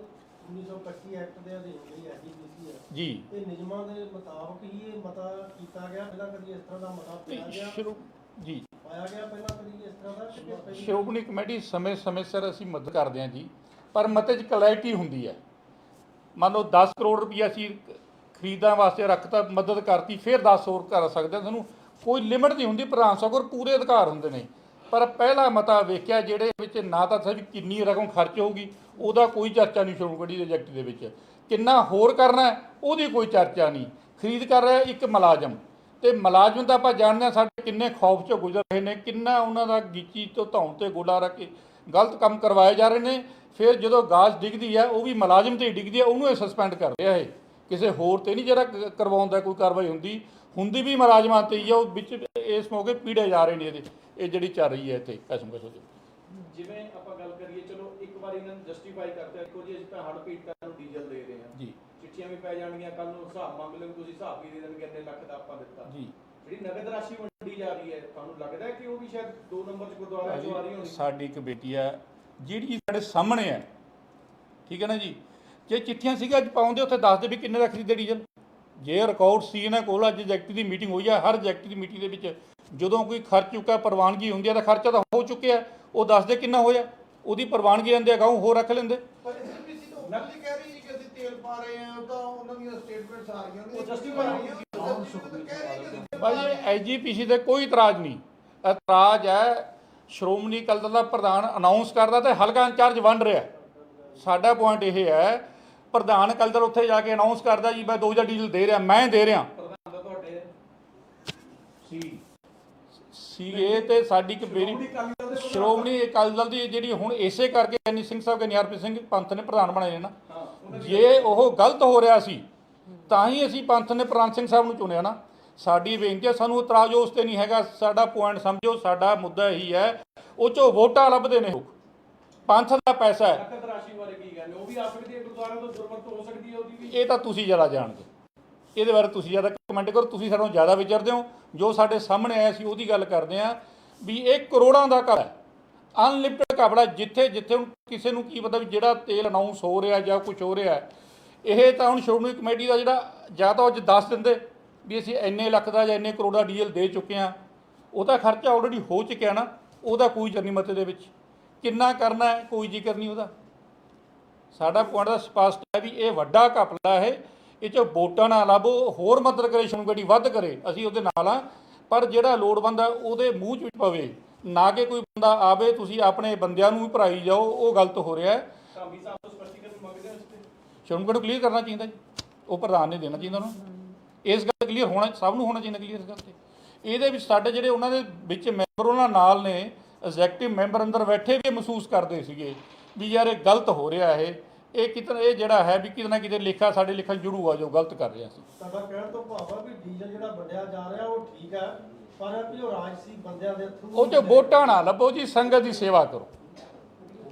1925 ਐਕਟ ਦੇ ਅਧੀਨ ਜਿਹੜੀ ਐਜੀਪੀਸੀ ਹੈ ਜੀ। ਇਹ ਨਿਯਮਾਂ ਦੇ ਮੁਤਾਬਕ ਹੀ ਇਹ ਮਤਾ ਕੀਤਾ ਗਿਆ? ਪਹਿਲਾਂ ਕਦੀ ਇਸ ਤਰ੍ਹਾਂ ਦਾ ਮਤਾ ਪਾਇਆ ਤੇ ਗਿਆ? ਸ਼ੁਰੂ ਜੀ। ਪਾਇਆ ਗਿਆ ਪਹਿਲਾਂ ਕਦੀ ਇਸ ਤਰ੍ਹਾਂ ਦਾ? ਕਿ ਪਹਿਲੀ- ਸ਼੍ਰੋਮਣੀ ਕਮੇਟੀ ਸਮੇਂ-ਸਮੇਂ ਸਿਰ ਅਸੀਂ ਮਦਦ ਕਰਦੇ ਹਾਂ ਜੀ ਪਰ ਮਤੇ 'ਚ ਕਲੈਰਿਟੀ ਹੁੰਦੀ ਹੈ। ਮੰਨ ਲਓ 10 ਕਰੋੜ ਰੁਪਈਆ ਅਸੀਂ ਖਰੀਦਾਂ ਵਾਸਤੇ ਰੱਖਤਾ ਮਦਦ ਕਰਤੀ, ਫਿਰ 10 ਹੋਰ ਕਰ ਸਕਦੇ ਹਾਂ ਸਾਨੂੰ ਕੋਈ ਲਿਮਿਟ ਨਹੀਂ ਹੁੰਦੀ, ਪ੍ਰਧਾਨ ਸਗੋਰ ਪੂਰੇ ਅਧਿਕਾਰ ਹੁੰਦੇ ਨੇ। ਪਰ ਪਹਿਲਾ ਮਤਾ ਵੇਖਿਆ, ਜਿਹੜੇ ਵਿੱਚ ਨਾ ਤਾਂ ਸਹੀ ਕਿੰਨੀ ਰਕਮ ਖਰਚ ਹੋਊਗੀ, ਉਹਦਾ ਕੋਈ ਚਰਚਾ ਨਹੀਂ ਸ਼੍ਰੋਮਣੀ ਕਮੇਟੀ ਦੇ ਐਜੈਕਟ ਦੇ ਵਿੱਚ। ਕਿੰਨਾ ਹੋਰ ਕਰਨਾ ਉਹਦੀ ਕੋਈ ਚਰਚਾ ਨਹੀਂ। ਖਰੀਦ ਕਰ ਰਿਹਾ ਇੱਕ ਮੁਲਾਜ਼ਮ। ਤੇ ਮੁਲਾਜ਼ਮ ਤਾਂ ਆਪਾਂ ਜਾਣਦੇ ਹਾਂ ਸਾਡੇ ਕਿੰਨੇ ਖੌਫ ਚੋਂ ਗੁਜ਼ਰ ਰਹੇ ਨੇ, ਕਿੰਨਾ ਉਹਨਾਂ ਦਾ ਗੀਚੀ ਤੋਂ ਧੌਣ ਤੇ ਗੋਲਾ ਰੱਖ ਕੇ ਗਲਤ ਕੰਮ ਕਰਵਾਏ ਜਾ ਰਹੇ ਨੇ। ਫਿਰ ਜਦੋਂ ਗਾਜ ਡਿੱਗਦੀ ਹੈ, ਉਹ ਵੀ ਮੁਲਾਜ਼ਮ ਤੇ ਹੀ ਡਿੱਗਦੀ ਹੈ, ਉਹਨੂੰ ਇਹ ਸਸਪੈਂਡ ਕਰ ਰਿਹਾ ਇਹ। ਕਿਸੇ ਹੋਰ ਤੇ ਨਹੀਂ ਜਿਹੜਾ ਕ- ਕਰਵਾਉਂਦਾ ਕੋਈ ਕਾਰਵਾਈ ਹੁੰਦੀ ਹੁੰਦੀ ਵੀ ਮੁਲਾਜ਼ਮਾਂ ਤੇ ਹੀ ਆ ਉਹ ਵਿੱਚ ਇਸ ਮੌਕੇ ਪੀੜੇ ਜਾ ਰਹੇ ਨੇ ਇਹਦੇ ਇਹ ਜਿਹੜੀ ਚੱਲ ਰਹੀ ਹੈ ਇੱਥੇ ਕਸਮ ਕਸਮ ਦੀ। ਜਿਵੇਂ ਆਪਾਂ ਗੱਲ ਕਰੀਏ ਚਲੋ ਇੱਕ ਵਾਰ ਇਹਨਾਂ ਨੂੰ ਜਸਟੀਫਾਈ ਕਰਦੇ ਆ ਦੇਖੋ ਜੀ ਅਸੀਂ ਤਾਂ ਹੜ ਪੀੜਤਾਂ ਨੂੰ ਡੀਜ਼ਲ ਦੇ ਰਹੇ ਹਾਂ। ਜੀ। ਚਿੱਠੀਆਂ ਵੀ ਪੈ ਜਾਣਗੀਆਂ ਕੱਲ ਨੂੰ ਹਿਸਾਬ ਮੰਗ ਲਿਓ ਤੁਸੀਂ ਹਿਸਾਬ ਵੀ ਦੇ ਦੇਣਗੇ ਇੰਨੇ ਲੱਖ ਦਾ ਆਪਾਂ ਦਿੱਤਾ। ਜੀ। ਜਿਹੜੀ ਨਗਦ ਰਾਸ਼ੀ ਵੰਡੀ ਜਾ ਰਹੀ ਹੈ ਤੁਹਾਨੂੰ ਲੱਗਦਾ ਹੈ ਕਿ ਉਹ ਵੀ ਸ਼ਾਇਦ ਦੋ ਨੰਬਰ ਚ ਗੁਰਦੁਆਰੇ ਚੋਂ ਆ ਰਹੀ ਹੋਣੀ? ਸਾਡੀ ਇੱਕ ਬੇਟੀ ਹੈ ਜਿਹੜੀ ਸਾਡੇ ਸਾਹਮਣੇ ਹੈ ਠੀਕ ਹੈ ਨਾ ਜੀ? ਜੇ ਚਿੱਠੀਆਂ ਸੀਗਾ ਅੱਜ ਪਾਉਂਦੇ ਉੱਥੇ ਦੱਸਦੇ ਵੀ ਕਿੰਨੇ ਦਾ ਖਰੀਦੇ ਡੀਜ਼ਲ ਜੇ ਰਿਕਾਰਡ ਸੀ ਇਹਨਾਂ ਕੋਲ ਅੱਜ ਜੈਕਟ ਦੀ ਮੀਟਿੰਗ ਹੋਈ ਹੈ ਹਰ ਜੈਕਟ ਦੀ ਮੀਟਿੰਗ ਦੇ ਵਿੱਚ ਜਦੋਂ ਕੋਈ ਖਰਚ ਚੁੱਕਾ ਪ੍ਰਵਾਨਗੀ ਹੁੰਦੀ ਹੈ ਤਾਂ ਖਰਚਾ ਤਾਂ ਹੋ ਚੁੱਕਿਆ ਉਹ ਦੱਸਦੇ ਕਿੰਨਾ ਹੋਇਆ ਉਹਦੀ ਪ੍ਰਵਾਨਗੀ ਲੈਂਦੇ ਅਗਾਊਂ ਹੋਰ ਰੱਖ ਲੈਂਦੇ। ਪਰ ਐਸਪੀਸੀ ਤਾਂ ਕਹਿ ਰਹੀ ਸੀ ਕਿ ਅਸੀਂ ਤੇਲ ਪਾ ਰਹੇ ਹਾਂ ਤਾਂ ਉਹਨਾਂ ਦੀਆਂ ਸਟੇਟਮੈਂਟਸ ਆ ਰਹੀਆਂ ਨੇ। ਉਹ justify ਕਹਿ ਰਹੀ ਕਿ ਅਸੀਂ ਤੇਲ ਭਾਈ। ਐਜੀਪੀਸੀ ਤੇ ਕੋਈ ਇਤਰਾਜ਼ ਨਹੀਂ। ਇਤਰਾਜ਼ ਹੈ ਸ਼੍ਰੋਮਣੀ ਅਕਾਲੀ ਦਲ ਦਾ ਪ੍ਰਧਾਨ ਅਨਾਉਂਸ ਕਰਦਾ ਤੇ ਹਲਕਾ ਇੰਚਾਰਜ ਵੰਡ ਰਿਹਾ। ਸਾਡਾ ਪੁਆਇੰਟ ਇਹ ਹੈ ਪ੍ਰਧਾਨ ਅਕਾਲੀ ਦਲ ਉੱਥੇ ਜਾ ਕੇ ਅਨਾਉਂਸ ਕਰਦਾ ਜੀ ਮੈਂ 2000 ਡੀਜ਼ਲ ਦੇ ਰਿਹਾ ਮੈਂ ਦੇ ਰਿਹਾ। ਸੀਏ ਤੇ ਸਾਡੀ ਇੱਕ ਬੇਰੀ ਸ਼੍ਰੋਮਣੀ ਅਕਾਲੀ ਦਲ ਦੀ ਜਿਹੜੀ ਹੁਣ ਇਸੇ ਕਰਕੇ ਐਨੀ ਸਿੰਘ ਸਾਹਿਬ ਗਨਿਆਰਪ੍ਰੀਤ ਸਿੰਘ ਪੰਥ ਨੇ ਪ੍ਰਧਾਨ ਬਣਾਏ ਨੇ ਨਾ। ਜੇ ਉਹ ਗਲਤ ਹੋ ਰਿਹਾ ਸੀ ਤਾਂ ਹੀ ਅਸੀਂ ਪੰਥ ਨੇ ਪ੍ਰਾਨ ਸਿੰਘ ਸਾਹਿਬ ਨੂੰ ਚੁਣਿਆ ਨਾ। ਸਾਡੀ ਬੇਨਤੀ ਹੈ ਸਾਨੂੰ ਇਤਰਾਜ਼ ਉਸ ਤੇ ਨਹੀਂ ਹੈਗਾ। ਸਾਡਾ ਪੁਆਇੰਟ ਸਮਝੋ ਸਾਡਾ ਮੁੱਦਾ ਇਹੀ ਹੈ ਉਹ ਚੋਂ ਵੋਟਾਂ ਲੱਭਦੇ ਨੇ ਪੰਥ ਦਾ ਪੈਸਾ ਹੈ। ਨਗਦ ਉਹ ਵੀ ਆਪਣੀ ਦੇ ਗੁਰਦੁਆਰਿਆਂ ਤੋਂ ਦੁਰਵਰਤ ਹੋ ਸਕਦੀ ਹੈ ਉਹਦੀ ਵੀ। ਇਹ ਤਾਂ ਤੁਸੀਂ ਜ਼ਿਆਦਾ ਜਾਣਦੇ ਇਹਦੇ ਬਾਰੇ ਤੁਸੀਂ ਜ਼ਿਆਦਾ ਕਮੈਂਟ ਕਰੋ, ਤੁਸੀਂ ਸਾਨੂੰ ਜ਼ਿਆਦਾ ਵਿਚਰਦੇ ਹੋ। ਜੋ ਸਾਡੇ ਸਾਹਮਣੇ ਆਇਆ ਸੀ, ਉਹਦੀ ਗੱਲ ਕਰਦੇ ਹਾਂ ਵੀ ਇਹ ਕਰੋੜਾਂ ਦਾ ਘਰ ਹੈ। ਅਨਲਿਮਿਟਡ ਕਪੜਾ ਜਿੱਥੇ ਜਿੱਥੇ ਹੁਣ ਕਿਸੇ ਨੂੰ ਕੀ ਪਤਾ ਵੀ ਜਿਹੜਾ ਤੇਲ ਅਨਾਉਂਸ ਹੋ ਰਿਹਾ ਜਾਂ ਕੁਝ ਹੋ ਰਿਹਾ ਇਹ ਤਾਂ ਹੁਣ ਸ਼੍ਰੋਮਣੀ ਕਮੇਟੀ ਦਾ ਜਿਹੜਾ, ਜਾਂ ਤਾਂ ਅੱਜ ਦੱਸ ਦਿੰਦੇ ਵੀ ਅਸੀਂ ਇੰਨੇ ਲੱਖ ਦਾ ਜਾਂ ਇੰਨੇ ਕਰੋੜ ਦਾ ਡੀਜ਼ਲ ਦੇ ਚੁੱਕੇ ਹਾਂ। ਉਹਦਾ ਖਰਚਾ ਆਲਰੇਡੀ ਹੋ ਚੁੱਕਿਆ ਨਾ, ਉਹਦਾ ਕੋਈ ਜਰਨੀ ਮਤੇ ਦੇ ਵਿੱਚ। ਕਿੰਨਾ ਕਰਨਾ ਹੈ, ਕੋਈ ਜ਼ਿਕਰ ਨਹੀਂ ਉਹਦਾ। ਸਾਡਾ ਪੁਆਇੰਟ ਦਾ ਸਪਸ਼ਟ ਹੈ ਵੀ ਇਹ ਵੱਡਾ ਘਪਲਾ ਹੈ। ਇਹ ਚ ਵੋਟਾਂ ਨਾ ਲੱਭੋ ਹੋਰ ਮਦਦ ਕਰੇ, ਸ਼੍ਰੋਮਣੀ ਵੱਧ ਕਰੇ, ਅਸੀਂ ਉਹਦੇ ਨਾਲ ਆ ਪਰ ਜਿਹੜਾ ਲੋੜਵੰਦ ਹੈ ਉਹਦੇ ਮੂੰਹ 'ਚ ਵੀ ਪਵੇ। ਨਾ ਕਿ ਕੋਈ ਬੰਦਾ ਆਵੇ, ਤੁਸੀਂ ਆਪਣੇ ਬੰਦਿਆਂ ਨੂੰ ਵੀ ਭਰਾਈ ਜਾਓ, ਉਹ ਗਲਤ ਹੋ ਰਿਹਾ ਹੈ। ਧਾਮੀ ਸਾਹਿਬ ਤੋਂ ਸਪਸ਼ਟੀਕਰਨ ਮੰਗਦੇ ਹੋ ਇਸ ਨੂੰ ਕਲੀਅਰ ਕਰਨਾ ਚਾਹੀਦਾ ਜੀ। ਉਹ ਪ੍ਰਧਾਨ ਨੇ ਦੇਣਾ ਚਾਹੀਦਾ ਉਹਨੂੰ। ਇਸ ਗੱਲ ਕਲੀਅਰ ਹੋਣਾ, ਸਭ ਨੂੰ ਹੋਣਾ ਚਾਹੀਦਾ ਕਲੀਅਰ ਇਸ ਗੱਲ ਤੇ। ਇਹਦੇ ਵਿੱਚ ਸਾਡੇ ਜਿਹੜੇ ਉਹਨਾਂ ਦੇ ਵਿੱਚ ਮੈਂਬਰ ਉਹਨਾਂ ਨਾਲ ਨੇ ਐਗਜ਼ੈਕਟਿਵ ਮੈਂਬਰ ਅੰਦਰ ਬੈਠੇ ਵੀ ਮਹਿਸੂਸ ਕਰਦੇ ਸੀਗੇ। ਵੀ ਯਾਰ ਇਹ ਗਲਤ ਹੋ ਰਿਹਾ ਇਹ ਇਹ ਕਿਤਨਾ ਇਹ ਜਿਹੜਾ ਹੈ ਵੀ ਕਿਤੇ ਨਾ ਕਿਤੇ ਲਿਖਾ ਸਾਡੇ ਲਿਖਣ ਜੁੜੂਗਾ ਜੋ ਗਲਤ ਕਰ ਰਿਹਾ ਸੀ। ਤੁਹਾਡਾ ਕਹਿਣ ਤੋਂ ਭਾਵ ਆ ਵੀ ਡੀਜ਼ਲ ਜਿਹੜਾ ਵੰਡਿਆ ਜਾ ਰਿਹਾ ਉਹ ਠੀਕ ਹੈ ਪਰ ਵੀ ਉਹ ਰਾਜਸੀ ਬੰਦਿਆਂ ਦੇ ਥਰੂ ਉਹ ਚ ਵੋਟਾਂ ਨਾ ਲੱਭੋ ਜੀ ਸੰਗਤ ਦੀ ਸੇਵਾ ਕਰੋ।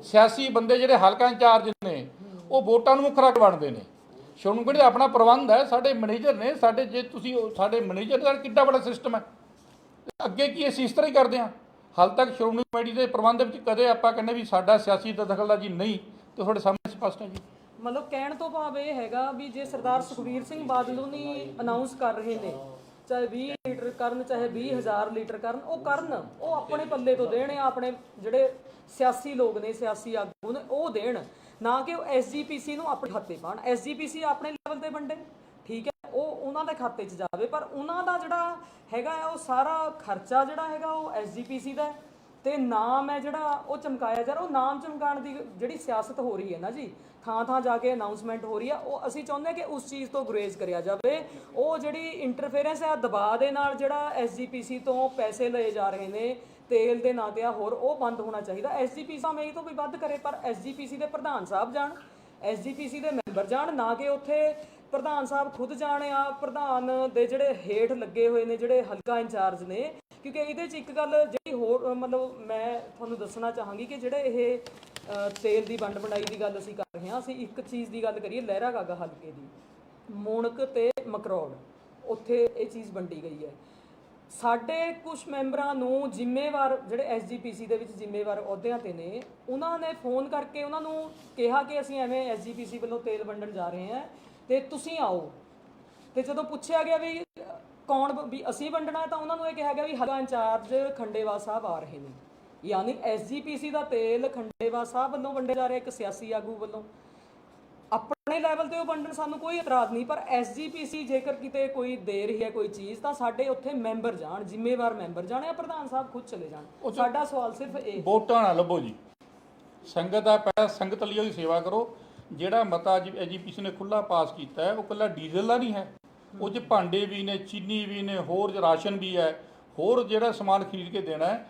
ਸਿਆਸੀ ਬੰਦੇ ਜਿਹੜੇ ਹਲਕਾ ਇੰਚਾਰਜ ਨੇ ਉਹ ਵੋਟਾਂ ਨੂੰ ਮੁੱਖ ਰੱਖ ਬਣਦੇ ਨੇ। ਕਮੇਟੀ ਦਾ ਆਪਣਾ ਪ੍ਰਬੰਧ ਹੈ ਸਾਡੇ ਮੈਨੇਜਰ ਨੇ ਸਾਡੇ ਜੇ ਤੁਸੀਂ ਸਾਡੇ ਮੈਨੇਜਰ ਦਾ ਕਿੱਡਾ ਵੱਡਾ ਸਿਸਟਮ ਹੈ। ਅੱਗੇ ਕੀ ਅਸੀਂ ਇਸ ਤਰ੍ਹਾਂ ਹੀ ਕਰਦੇ ਹਾਂ? ਹਾਲ ਤੱਕ ਸ਼੍ਰੋਮਣੀ ਕਮੇਟੀ ਦੇ ਪ੍ਰਬੰਧ ਵਿੱਚ ਕਦੇ ਆਪਾਂ ਕਹਿੰਦੇ ਵੀ ਸਾਡਾ ਸਿਆਸੀ ਦਖਲਅੰਦਾਜ਼ੀ ਨਹੀਂ, ਤੇ ਤੁਹਾਡੇ ਸਾਹਮਣੇ ਸਪਸ਼ਟ ਹੈ ਜੀ। ਮਤਲਬ ਕਹਿਣ ਤੋਂ ਭਾਵ ਇਹ ਹੈਗਾ ਵੀ ਜੇ ਸਰਦਾਰ ਸੁਖਬੀਰ ਸਿੰਘ ਬਾਦਲ ਉਹਨੀ ਅਨਾਉਂਸ ਕਰ ਰਹੇ ਨੇ, ਚਾਹੇ 20 ਲੀਟਰ ਕਰਨ, ਚਾਹੇ 20000 ਲੀਟਰ ਕਰਨ, ਉਹ ਕਰਨ, ਉਹ ਆਪਣੇ ਪੱਲੇ ਤੋਂ ਦੇਣ, ਜਾਂ ਆਪਣੇ ਜਿਹੜੇ ਸਿਆਸੀ ਲੋਕ ਨੇ, ਸਿਆਸੀ ਆਗੂ ਨੇ, ਉਹ ਦੇਣ। ਨਾ ਕਿ ਉਹ ਐਸਜੀਪੀਸੀ ਨੂੰ ਆਪਣੇ ਖਾਤੇ ਪਾਣ ਐਸਜੀਪੀਸੀ ਆਪਣੇ ਲੈਵਲ ਤੇ ਵੰਡੇ। ਠੀਕ ਹੈ, ਉਹ ਉਹਨਾਂ ਦੇ ਖਾਤੇ 'ਚ ਜਾਵੇ, ਪਰ ਉਹਨਾਂ ਦਾ ਜਿਹੜਾ ਹੈਗਾ ਉਹ ਸਾਰਾ ਖਰਚਾ ਜਿਹੜਾ ਹੈਗਾ, ਉਹ ਐਸਜੀਪੀਸੀ ਦਾ ਹੈ ਤੇ ਨਾਮ ਹੈ ਜਿਹੜਾ, ਉਹ ਚਮਕਾਇਆ ਜਾ ਰਿਹਾ, ਉਹ ਨਾਮ ਚਮਕਾਉਣ ਦੀ ਜਿਹੜੀ ਸਿਆਸਤ ਹੋ ਰਹੀ ਹੈ ਨਾ ਜੀ, ਥਾਂ ਥਾਂ ਜਾ ਕੇ ਅਨਾਉਂਸਮੈਂਟ ਹੋ ਰਹੀ ਆ ਉਹ ਅਸੀਂ ਚਾਹੁੰਦੇ ਹਾਂ ਕਿ ਉਸ ਚੀਜ਼ ਤੋਂ ਗੁਰੇਜ਼ ਕਰਿਆ ਜਾਵੇ, ਉਹ ਜਿਹੜੀ ਇੰਟਰਫੇਰੈਂਸ ਹੈ ਦਬਾਅ ਦੇ ਨਾਲ ਜਿਹੜਾ ਐਸਜੀਪੀਸੀ ਤੋਂ ਪੈਸੇ ਲਏ ਜਾ ਰਹੇ ਨੇ, ਤੇਲ ਦੇ ਨਾਂ ਤੇ ਆ ਹੋਰ, ਉਹ ਬੰਦ ਹੋਣਾ ਚਾਹੀਦਾ ਐਸਜੀਪੀਸੀ ਭਾਵੇਂ ਇਹ ਤੋਂ ਵੀ ਵੱਧ ਕਰੇ, ਪਰ ਐਸਜੀਪੀਸੀ ਦੇ ਪ੍ਰਧਾਨ ਸਾਹਿਬ ਜਾਣ ਐਸਜੀਪੀਸੀ ਦੇ ਮੈਂਬਰ ਜਾਣ, ਨਾ ਕਿ ਉੱਥੇ ਪ੍ਰਧਾਨ ਸਾਹਿਬ ਖੁਦ ਜਾਣ ਆ, ਪ੍ਰਧਾਨ ਦੇ ਜਿਹੜੇ ਹੇਠ ਲੱਗੇ ਹੋਏ ਨੇ, ਜਿਹੜੇ ਹਲਕਾ ਇੰਚਾਰਜ ਨੇ, ਕਿਉਂਕਿ ਇਹਦੇ 'ਚ ਇੱਕ ਗੱਲ ਜਿਹੜੀ ਹੋਰ ਮਤਲਬ ਮੈਂ ਤੁਹਾਨੂੰ ਦੱਸਣਾ ਚਾਹਾਂਗੀ ਕਿ ਜਿਹੜੇ ਇਹ ਤੇਲ ਦੀ ਵੰਡ ਵੰਡਾਈ ਦੀ ਗੱਲ ਅਸੀਂ ਕਰ ਰਹੇ ਹਾਂ, ਅਸੀਂ ਇੱਕ ਚੀਜ਼ ਦੀ ਗੱਲ ਕਰੀਏ, ਲਹਿਰਾ ਗਾਗਾ ਹਲਕੇ ਦੀ। ਮੂਣਕ ਤੇ ਮਕਰੋੜ, ਉੱਥੇ ਇਹ ਚੀਜ਼ ਵੰਡੀ ਗਈ ਹੈ। ਸਾਡੇ ਕੁਝ ਮੈਂਬਰਾਂ ਨੂੰ ਜ਼ਿੰਮੇਵਾਰ, ਜਿਹੜੇ ਐਸਜੀਪੀਸੀ ਦੇ ਵਿੱਚ ਜ਼ਿੰਮੇਵਾਰ ਅਹੁਦਿਆਂ ਤੇ ਨੇ, ਉਹਨਾਂ ਨੇ ਫੋਨ ਕਰਕੇ ਉਹਨਾਂ ਨੂੰ ਕਿਹਾ ਕਿ ਅਸੀਂ ਐਵੇਂ ਐਸਜੀਪੀਸੀ ਵੱਲੋਂ ਤੇਲ ਵੰਡਣ ਜਾ ਰਹੇ ਹਾਂ। ਤੇ ਤੁਸੀਂ ਆਓ। ਤੇ ਜਦੋਂ ਪੁੱਛਿਆ ਗਿਆ ਵੀ ਕੌਣ ਵੀ ਅਸੀਂ ਵੰਡਣਾ ਤਾਂ ਉਹਨਾਂ ਨੂੰ ਇਹ ਕਿਹਾ ਗਿਆ ਵੀ ਹਲਕਾ ਇੰਚਾਰਜ ਖੰਡੇਵਾ ਸਾਹਿਬ ਆ ਰਹੇ ਨੇ। ਯਾਨੀ ਐਸਜੀਪੀਸੀ ਦਾ ਤੇਲ ਖੰਡੇਵਾ ਸਾਹਿਬ ਵੱਲੋਂ ਵੰਡਿਆ ਜਾ ਰਿਹਾ ਇੱਕ ਸਿਆਸੀ ਆਗੂ ਵੱਲੋਂ। ਆਪਣੇ ਲੈਵਲ ਤੇ ਉਹ ਵੰਡਣ ਸਾਨੂੰ ਕੋਈ ਇਤਰਾਜ਼ ਨਹੀਂ ਪਰ ਐਸਜੀਪੀਸੀ ਜੇਕਰ ਕਿਤੇ ਕੋਈ ਦੇ ਰਹੀ ਹੈ ਕੋਈ ਚੀਜ਼ ਤਾਂ ਸਾਡੇ ਉੱਥੇ ਮੈਂਬਰ ਜਾਣ ਜ਼ਿੰਮੇਵਾਰ ਮੈਂਬਰ ਜਾਣ ਜਾਂ ਪ੍ਰਧਾਨ ਸਾਹਿਬ ਖੁਦ ਚਲੇ ਜਾਣ। ਸਾਡਾ ਸਵਾਲ ਸਿਰਫ ਇਹ ਵੋਟਾਂ ਨਾ ਲੱਭੋ ਜੀ। ਸੰਗਤ ਦਾ ਪੈਸਾ ਸੰਗਤ ਲਈ ਉਹਦੀ ਸੇਵਾ ਕਰੋ। ਜਿਹੜਾ ਮਤਾ ਐਜੀਪੀਸੀ ਨੇ ਖੁੱਲਾ ਪਾਸ ਕੀਤਾ ਹੈ ਉਹ ਕੱਲਾ ਡੀਜ਼ਲ ਦਾ ਨਹੀਂ ਹੈ। ਉਹ 'ਚ ਭਾਂਡੇ ਵੀ ਨੇ ਚੀਨੀ ਵੀ ਨੇ ਹੋਰ ਰਾਸ਼ਨ ਵੀ ਹੈ। ਹੋਰ ਜਿਹੜਾ ਸਮਾਨ ਖਰੀਦ ਕੇ ਦੇਣਾ ਹੈ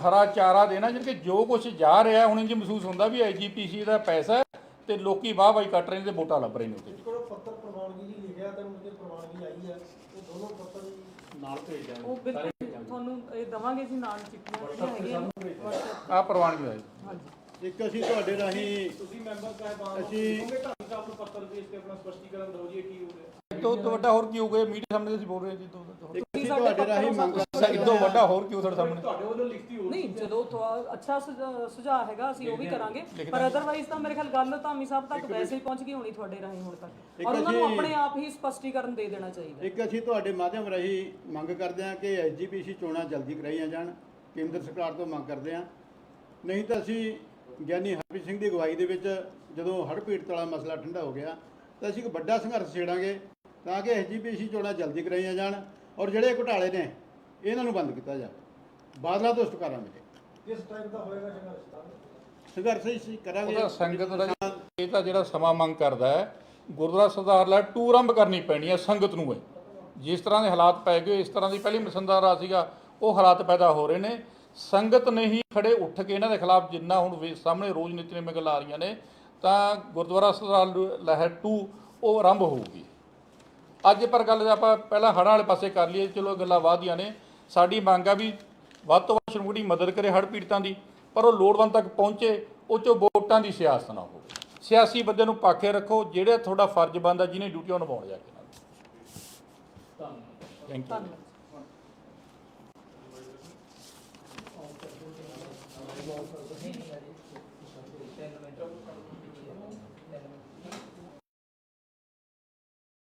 ਹਰਾ ਚਾਰਾ ਦੇਣਾ ਜਿਹੜੀ ਕਿ ਜੋ ਕੁਝ ਜਾ ਰਿਹਾ ਹੁਣ ਇੰਜ ਮਹਿਸੂਸ ਹੁੰਦਾ ਵੀ ਐਜੀਪੀਸੀ ਦਾ ਪੈਸਾ ਤੇ ਲੋਕੀ ਵਾਹ ਵਾਹੀ ਕੱਟ ਰਹੇ ਨੇ ਤੇ ਵੋਟਾਂ ਲੱਭ ਰਹੇ ਨੇ ਉਹਦੇ 'ਚ। ਕੋਲ ਪੱਤਰ ਪ੍ਰਵਾਨਗੀ ਜੀ ਲਿਖਿਆ ਤੇ ਮੁझे ਪ੍ਰਵਾਨਗੀ ਆਈ ਹੈ ਉਹ ਦੋਨੋਂ ਪੱਤਰ ਜੀ ਨਾਲ ਭੇਜ ਜਾਣ ਉਹ ਬਿਲਕੁਲ ਤੁਹਾਨੂੰ ਇਹ ਦਵਾਂਗੇ ਜੀ ਨਾਲ ਚਿੱਠੀਆਂ ਹੈਗੀਆਂ ਆਹ ਪ੍ਰਵਾਨਗੀ ਹੋਈ ਹਾਂਜੀ। ਇੱਕ ਅਸੀਂ ਤੁਹਾਡੇ ਰਾਹੀਂ ਤੁਸੀਂ ਮੈਂਬਰ ਸਾਹਿਬਾਨ ਅਸੀਂ ਕਹੋਗੇ ਸਾਹਿਬ ਨੂੰ ਪੱਤਰ ਭੇਜ ਕੇ ਆਪਣਾ ਸਪਸ਼ਟੀਕਰਨ ਦਿਓ ਜੀ ਇਹ ਕੀ ਹੋ ਰਿਹਾ? ਤੋਂ ਤੋਂ ਵੱਡਾ ਹੋਰ ਕੀ ਹੋਊਗਾ ਮੀਡੀਆ ਸਾਹਮਣੇ ਅਸੀਂ ਬੋਲ ਰਹੇ ਹਾਂ ਜੀ ਤੋਂ ਤੋਂ ਇੱਕ ਅਸੀਂ ਤੁਹਾਡੇ ਰਾਹੀਂ ਮੰਗ ਇਦੋਂ ਵੱਡਾ ਹੋਰ ਕੀ ਤੁਹਾਡੇ ਸਾਹਮਣੇ? ਤੁਹਾਡੇ ਵੱਲੋਂ ਲਿਖਤੀ ਹੋ ਨਹੀਂ ਜਦੋਂ ਤੁਹਾ- ਅੱਛਾ ਸੁਝਾ- ਸੁਝਾਅ ਹੈਗਾ ਅਸੀਂ ਉਹ ਵੀ ਕਰਾਂਗੇ। ਪਰ ਅਦਰਵਾਈਜ਼ ਤਾਂ ਮੇਰੇ ਖਿਆਲ ਗੱਲ ਧਾਮੀ ਸਾਹਿਬ ਤੱਕ ਵੈਸੇ ਹੀ ਪਹੁੰਚ ਗਈ ਹੋਣੀ ਤੁਹਾਡੇ ਰਾਹੀਂ ਹੁਣ ਤੱਕ। ਔਰ ਉਹਨਾਂ ਨੂੰ ਆਪਣੇ ਆਪ ਹੀ ਸਪਸ਼ਟੀਕਰਨ ਦੇ ਦੇਣਾ ਚਾਹੀਦਾ ਇੱਕ ਅਸੀਂ ਤੁਹਾਡੇ ਮਾਧਿਅਮ ਰਾਹੀਂ ਮੰਗ ਕਰਦੇ ਹਾਂ ਕਿ ਐਸਜੀਪੀਸੀ ਚੋਣਾਂ ਜਲਦੀ ਕਰਾਈਆਂ ਜਾਣ। ਕੇਂਦਰ ਸਰਕਾਰ ਤੋਂ ਮੰਗ ਕਰਦੇ ਹਾਂ। ਨਹੀਂ ਤਾਂ ਅਸੀਂ ਗਿਆਨੀ ਹਰਪ੍ਰੀਤ ਸਿੰਘ ਦੀ ਅਗਵਾਈ ਦੇ ਵਿੱਚ ਜਦੋਂ ਹੜ੍ਹ ਪੀੜਤ ਵਾਲਾ ਮਸਲਾ ਠੰਡਾ ਹੋ ਗਿਆ ਤਾਂ ਅਸੀਂ ਇੱਕ ਵੱਡਾ ਸੰਘਰਸ਼ ਛੇੜਾਂਗੇ ਤਾਂ ਕਿ ਐਸਜੀਪੀਸੀ ਚੋਣਾਂ ਜਲਦੀ ਕਰਾਈਆਂ ਜਾਣ ਔਰ ਜਿਹੜੇ ਘੁਟਾਲੇ ਨੇ ਇਹਨਾਂ ਨੂੰ ਬੰਦ ਕੀਤਾ ਜਾਵੇ। ਬਾਦਲਾਂ ਤੋਂ ਛੁਟਕਾਰਾ ਮਿਲੇ ਕਿਸ ਟਾਈਪ ਦਾ ਹੋਏਗਾ ਸੰਘਰਸ਼ ਸੰਘਰਸ਼ ਅਸੀਂ ਕਰਾਂਗੇ। ਉਹਦਾ ਸੰਗਤ ਦਾ ਇਹ ਤਾਂ ਜਿਹੜਾ ਸਮਾਂ ਮੰਗ ਕਰਦਾ ਹੈ ਗੁਰਦੁਆਰਾ ਸੁਧਾਰ ਲਈ ਟੂਰ ਅੰਬ ਕਰਨੀ ਪੈਣੀ ਹੈ ਸੰਗਤ ਨੂੰ ਹੈ ਜਿਸ ਤਰ੍ਹਾਂ ਦੇ ਹਾਲਾਤ ਪੈ ਗਏ ਇਸ ਤਰ੍ਹਾਂ ਦੀ ਪਹਿਲੀ ਮਸੰਦਾਰਾ ਸੀਗਾ ਉਹ ਹਾਲਾਤ ਪੈਦਾ ਹੋ ਰਹੇ ਨੇ। ਸੰਗਤ ਨੇ ਹੀ ਖੜੇ ਉੱਠ ਕੇ ਇਹਨਾਂ ਦੇ ਖਿਲਾਫ ਜਿੰਨਾ ਹੁਣ ਸਾਹਮਣੇ ਰੋਜ਼ ਨਿਤਨੇਮ ਗੱਲ ਆ ਰਹੀਆਂ ਨੇ ਤਾਂ ਗੁਰਦੁਆਰਾ ਸੁਧਾਰ ਲਹਿਰ 2 ਉਹ ਆਰੰਭ ਹੋਊਗੀ। ਅੱਜ ਪਰ ਗੱਲ ਆਪਾਂ ਪਹਿਲਾਂ ਹੜ੍ਹਾਂ ਵਾਲੇ ਪਾਸੇ ਕਰ ਲਈਏ ਚਲੋ ਗੱਲਾਂ ਵਾਧੀਆਂ ਨੇ। ਸਾਡੀ ਮੰਗ ਆ ਵੀ ਵੱਧ ਤੋਂ ਵੱਧ ਸ਼੍ਰੋਮਣੀ ਮਦਦ ਕਰੇ ਹੜ੍ਹ ਪੀੜਤਾਂ ਦੀ ਪਰ ਉਹ ਲੋੜਵੰਦ ਤੱਕ ਪਹੁੰਚੇ ਉਹ 'ਚੋਂ ਵੋਟਾਂ ਦੀ ਸਿਆਸਤ ਨਾ ਹੋਵੇ। ਸਿਆਸੀ ਬੰਦੇ ਨੂੰ ਪਾਖੇ ਰੱਖੋ ਜਿਹੜੇ ਤੁਹਾਡਾ ਫਰਜ਼ ਬਣਦਾ ਜਿਹਨੇ ਡਿਊਟੀਆਂ ਨਿਭਾਉਣ ਜਾ ਕੇ। ਧੰਨਵਾਦ। ਥੈਂਕ ਯੂ ਧੰਨਵਾਦ ਨਹੀਂ ਨਹੀਂ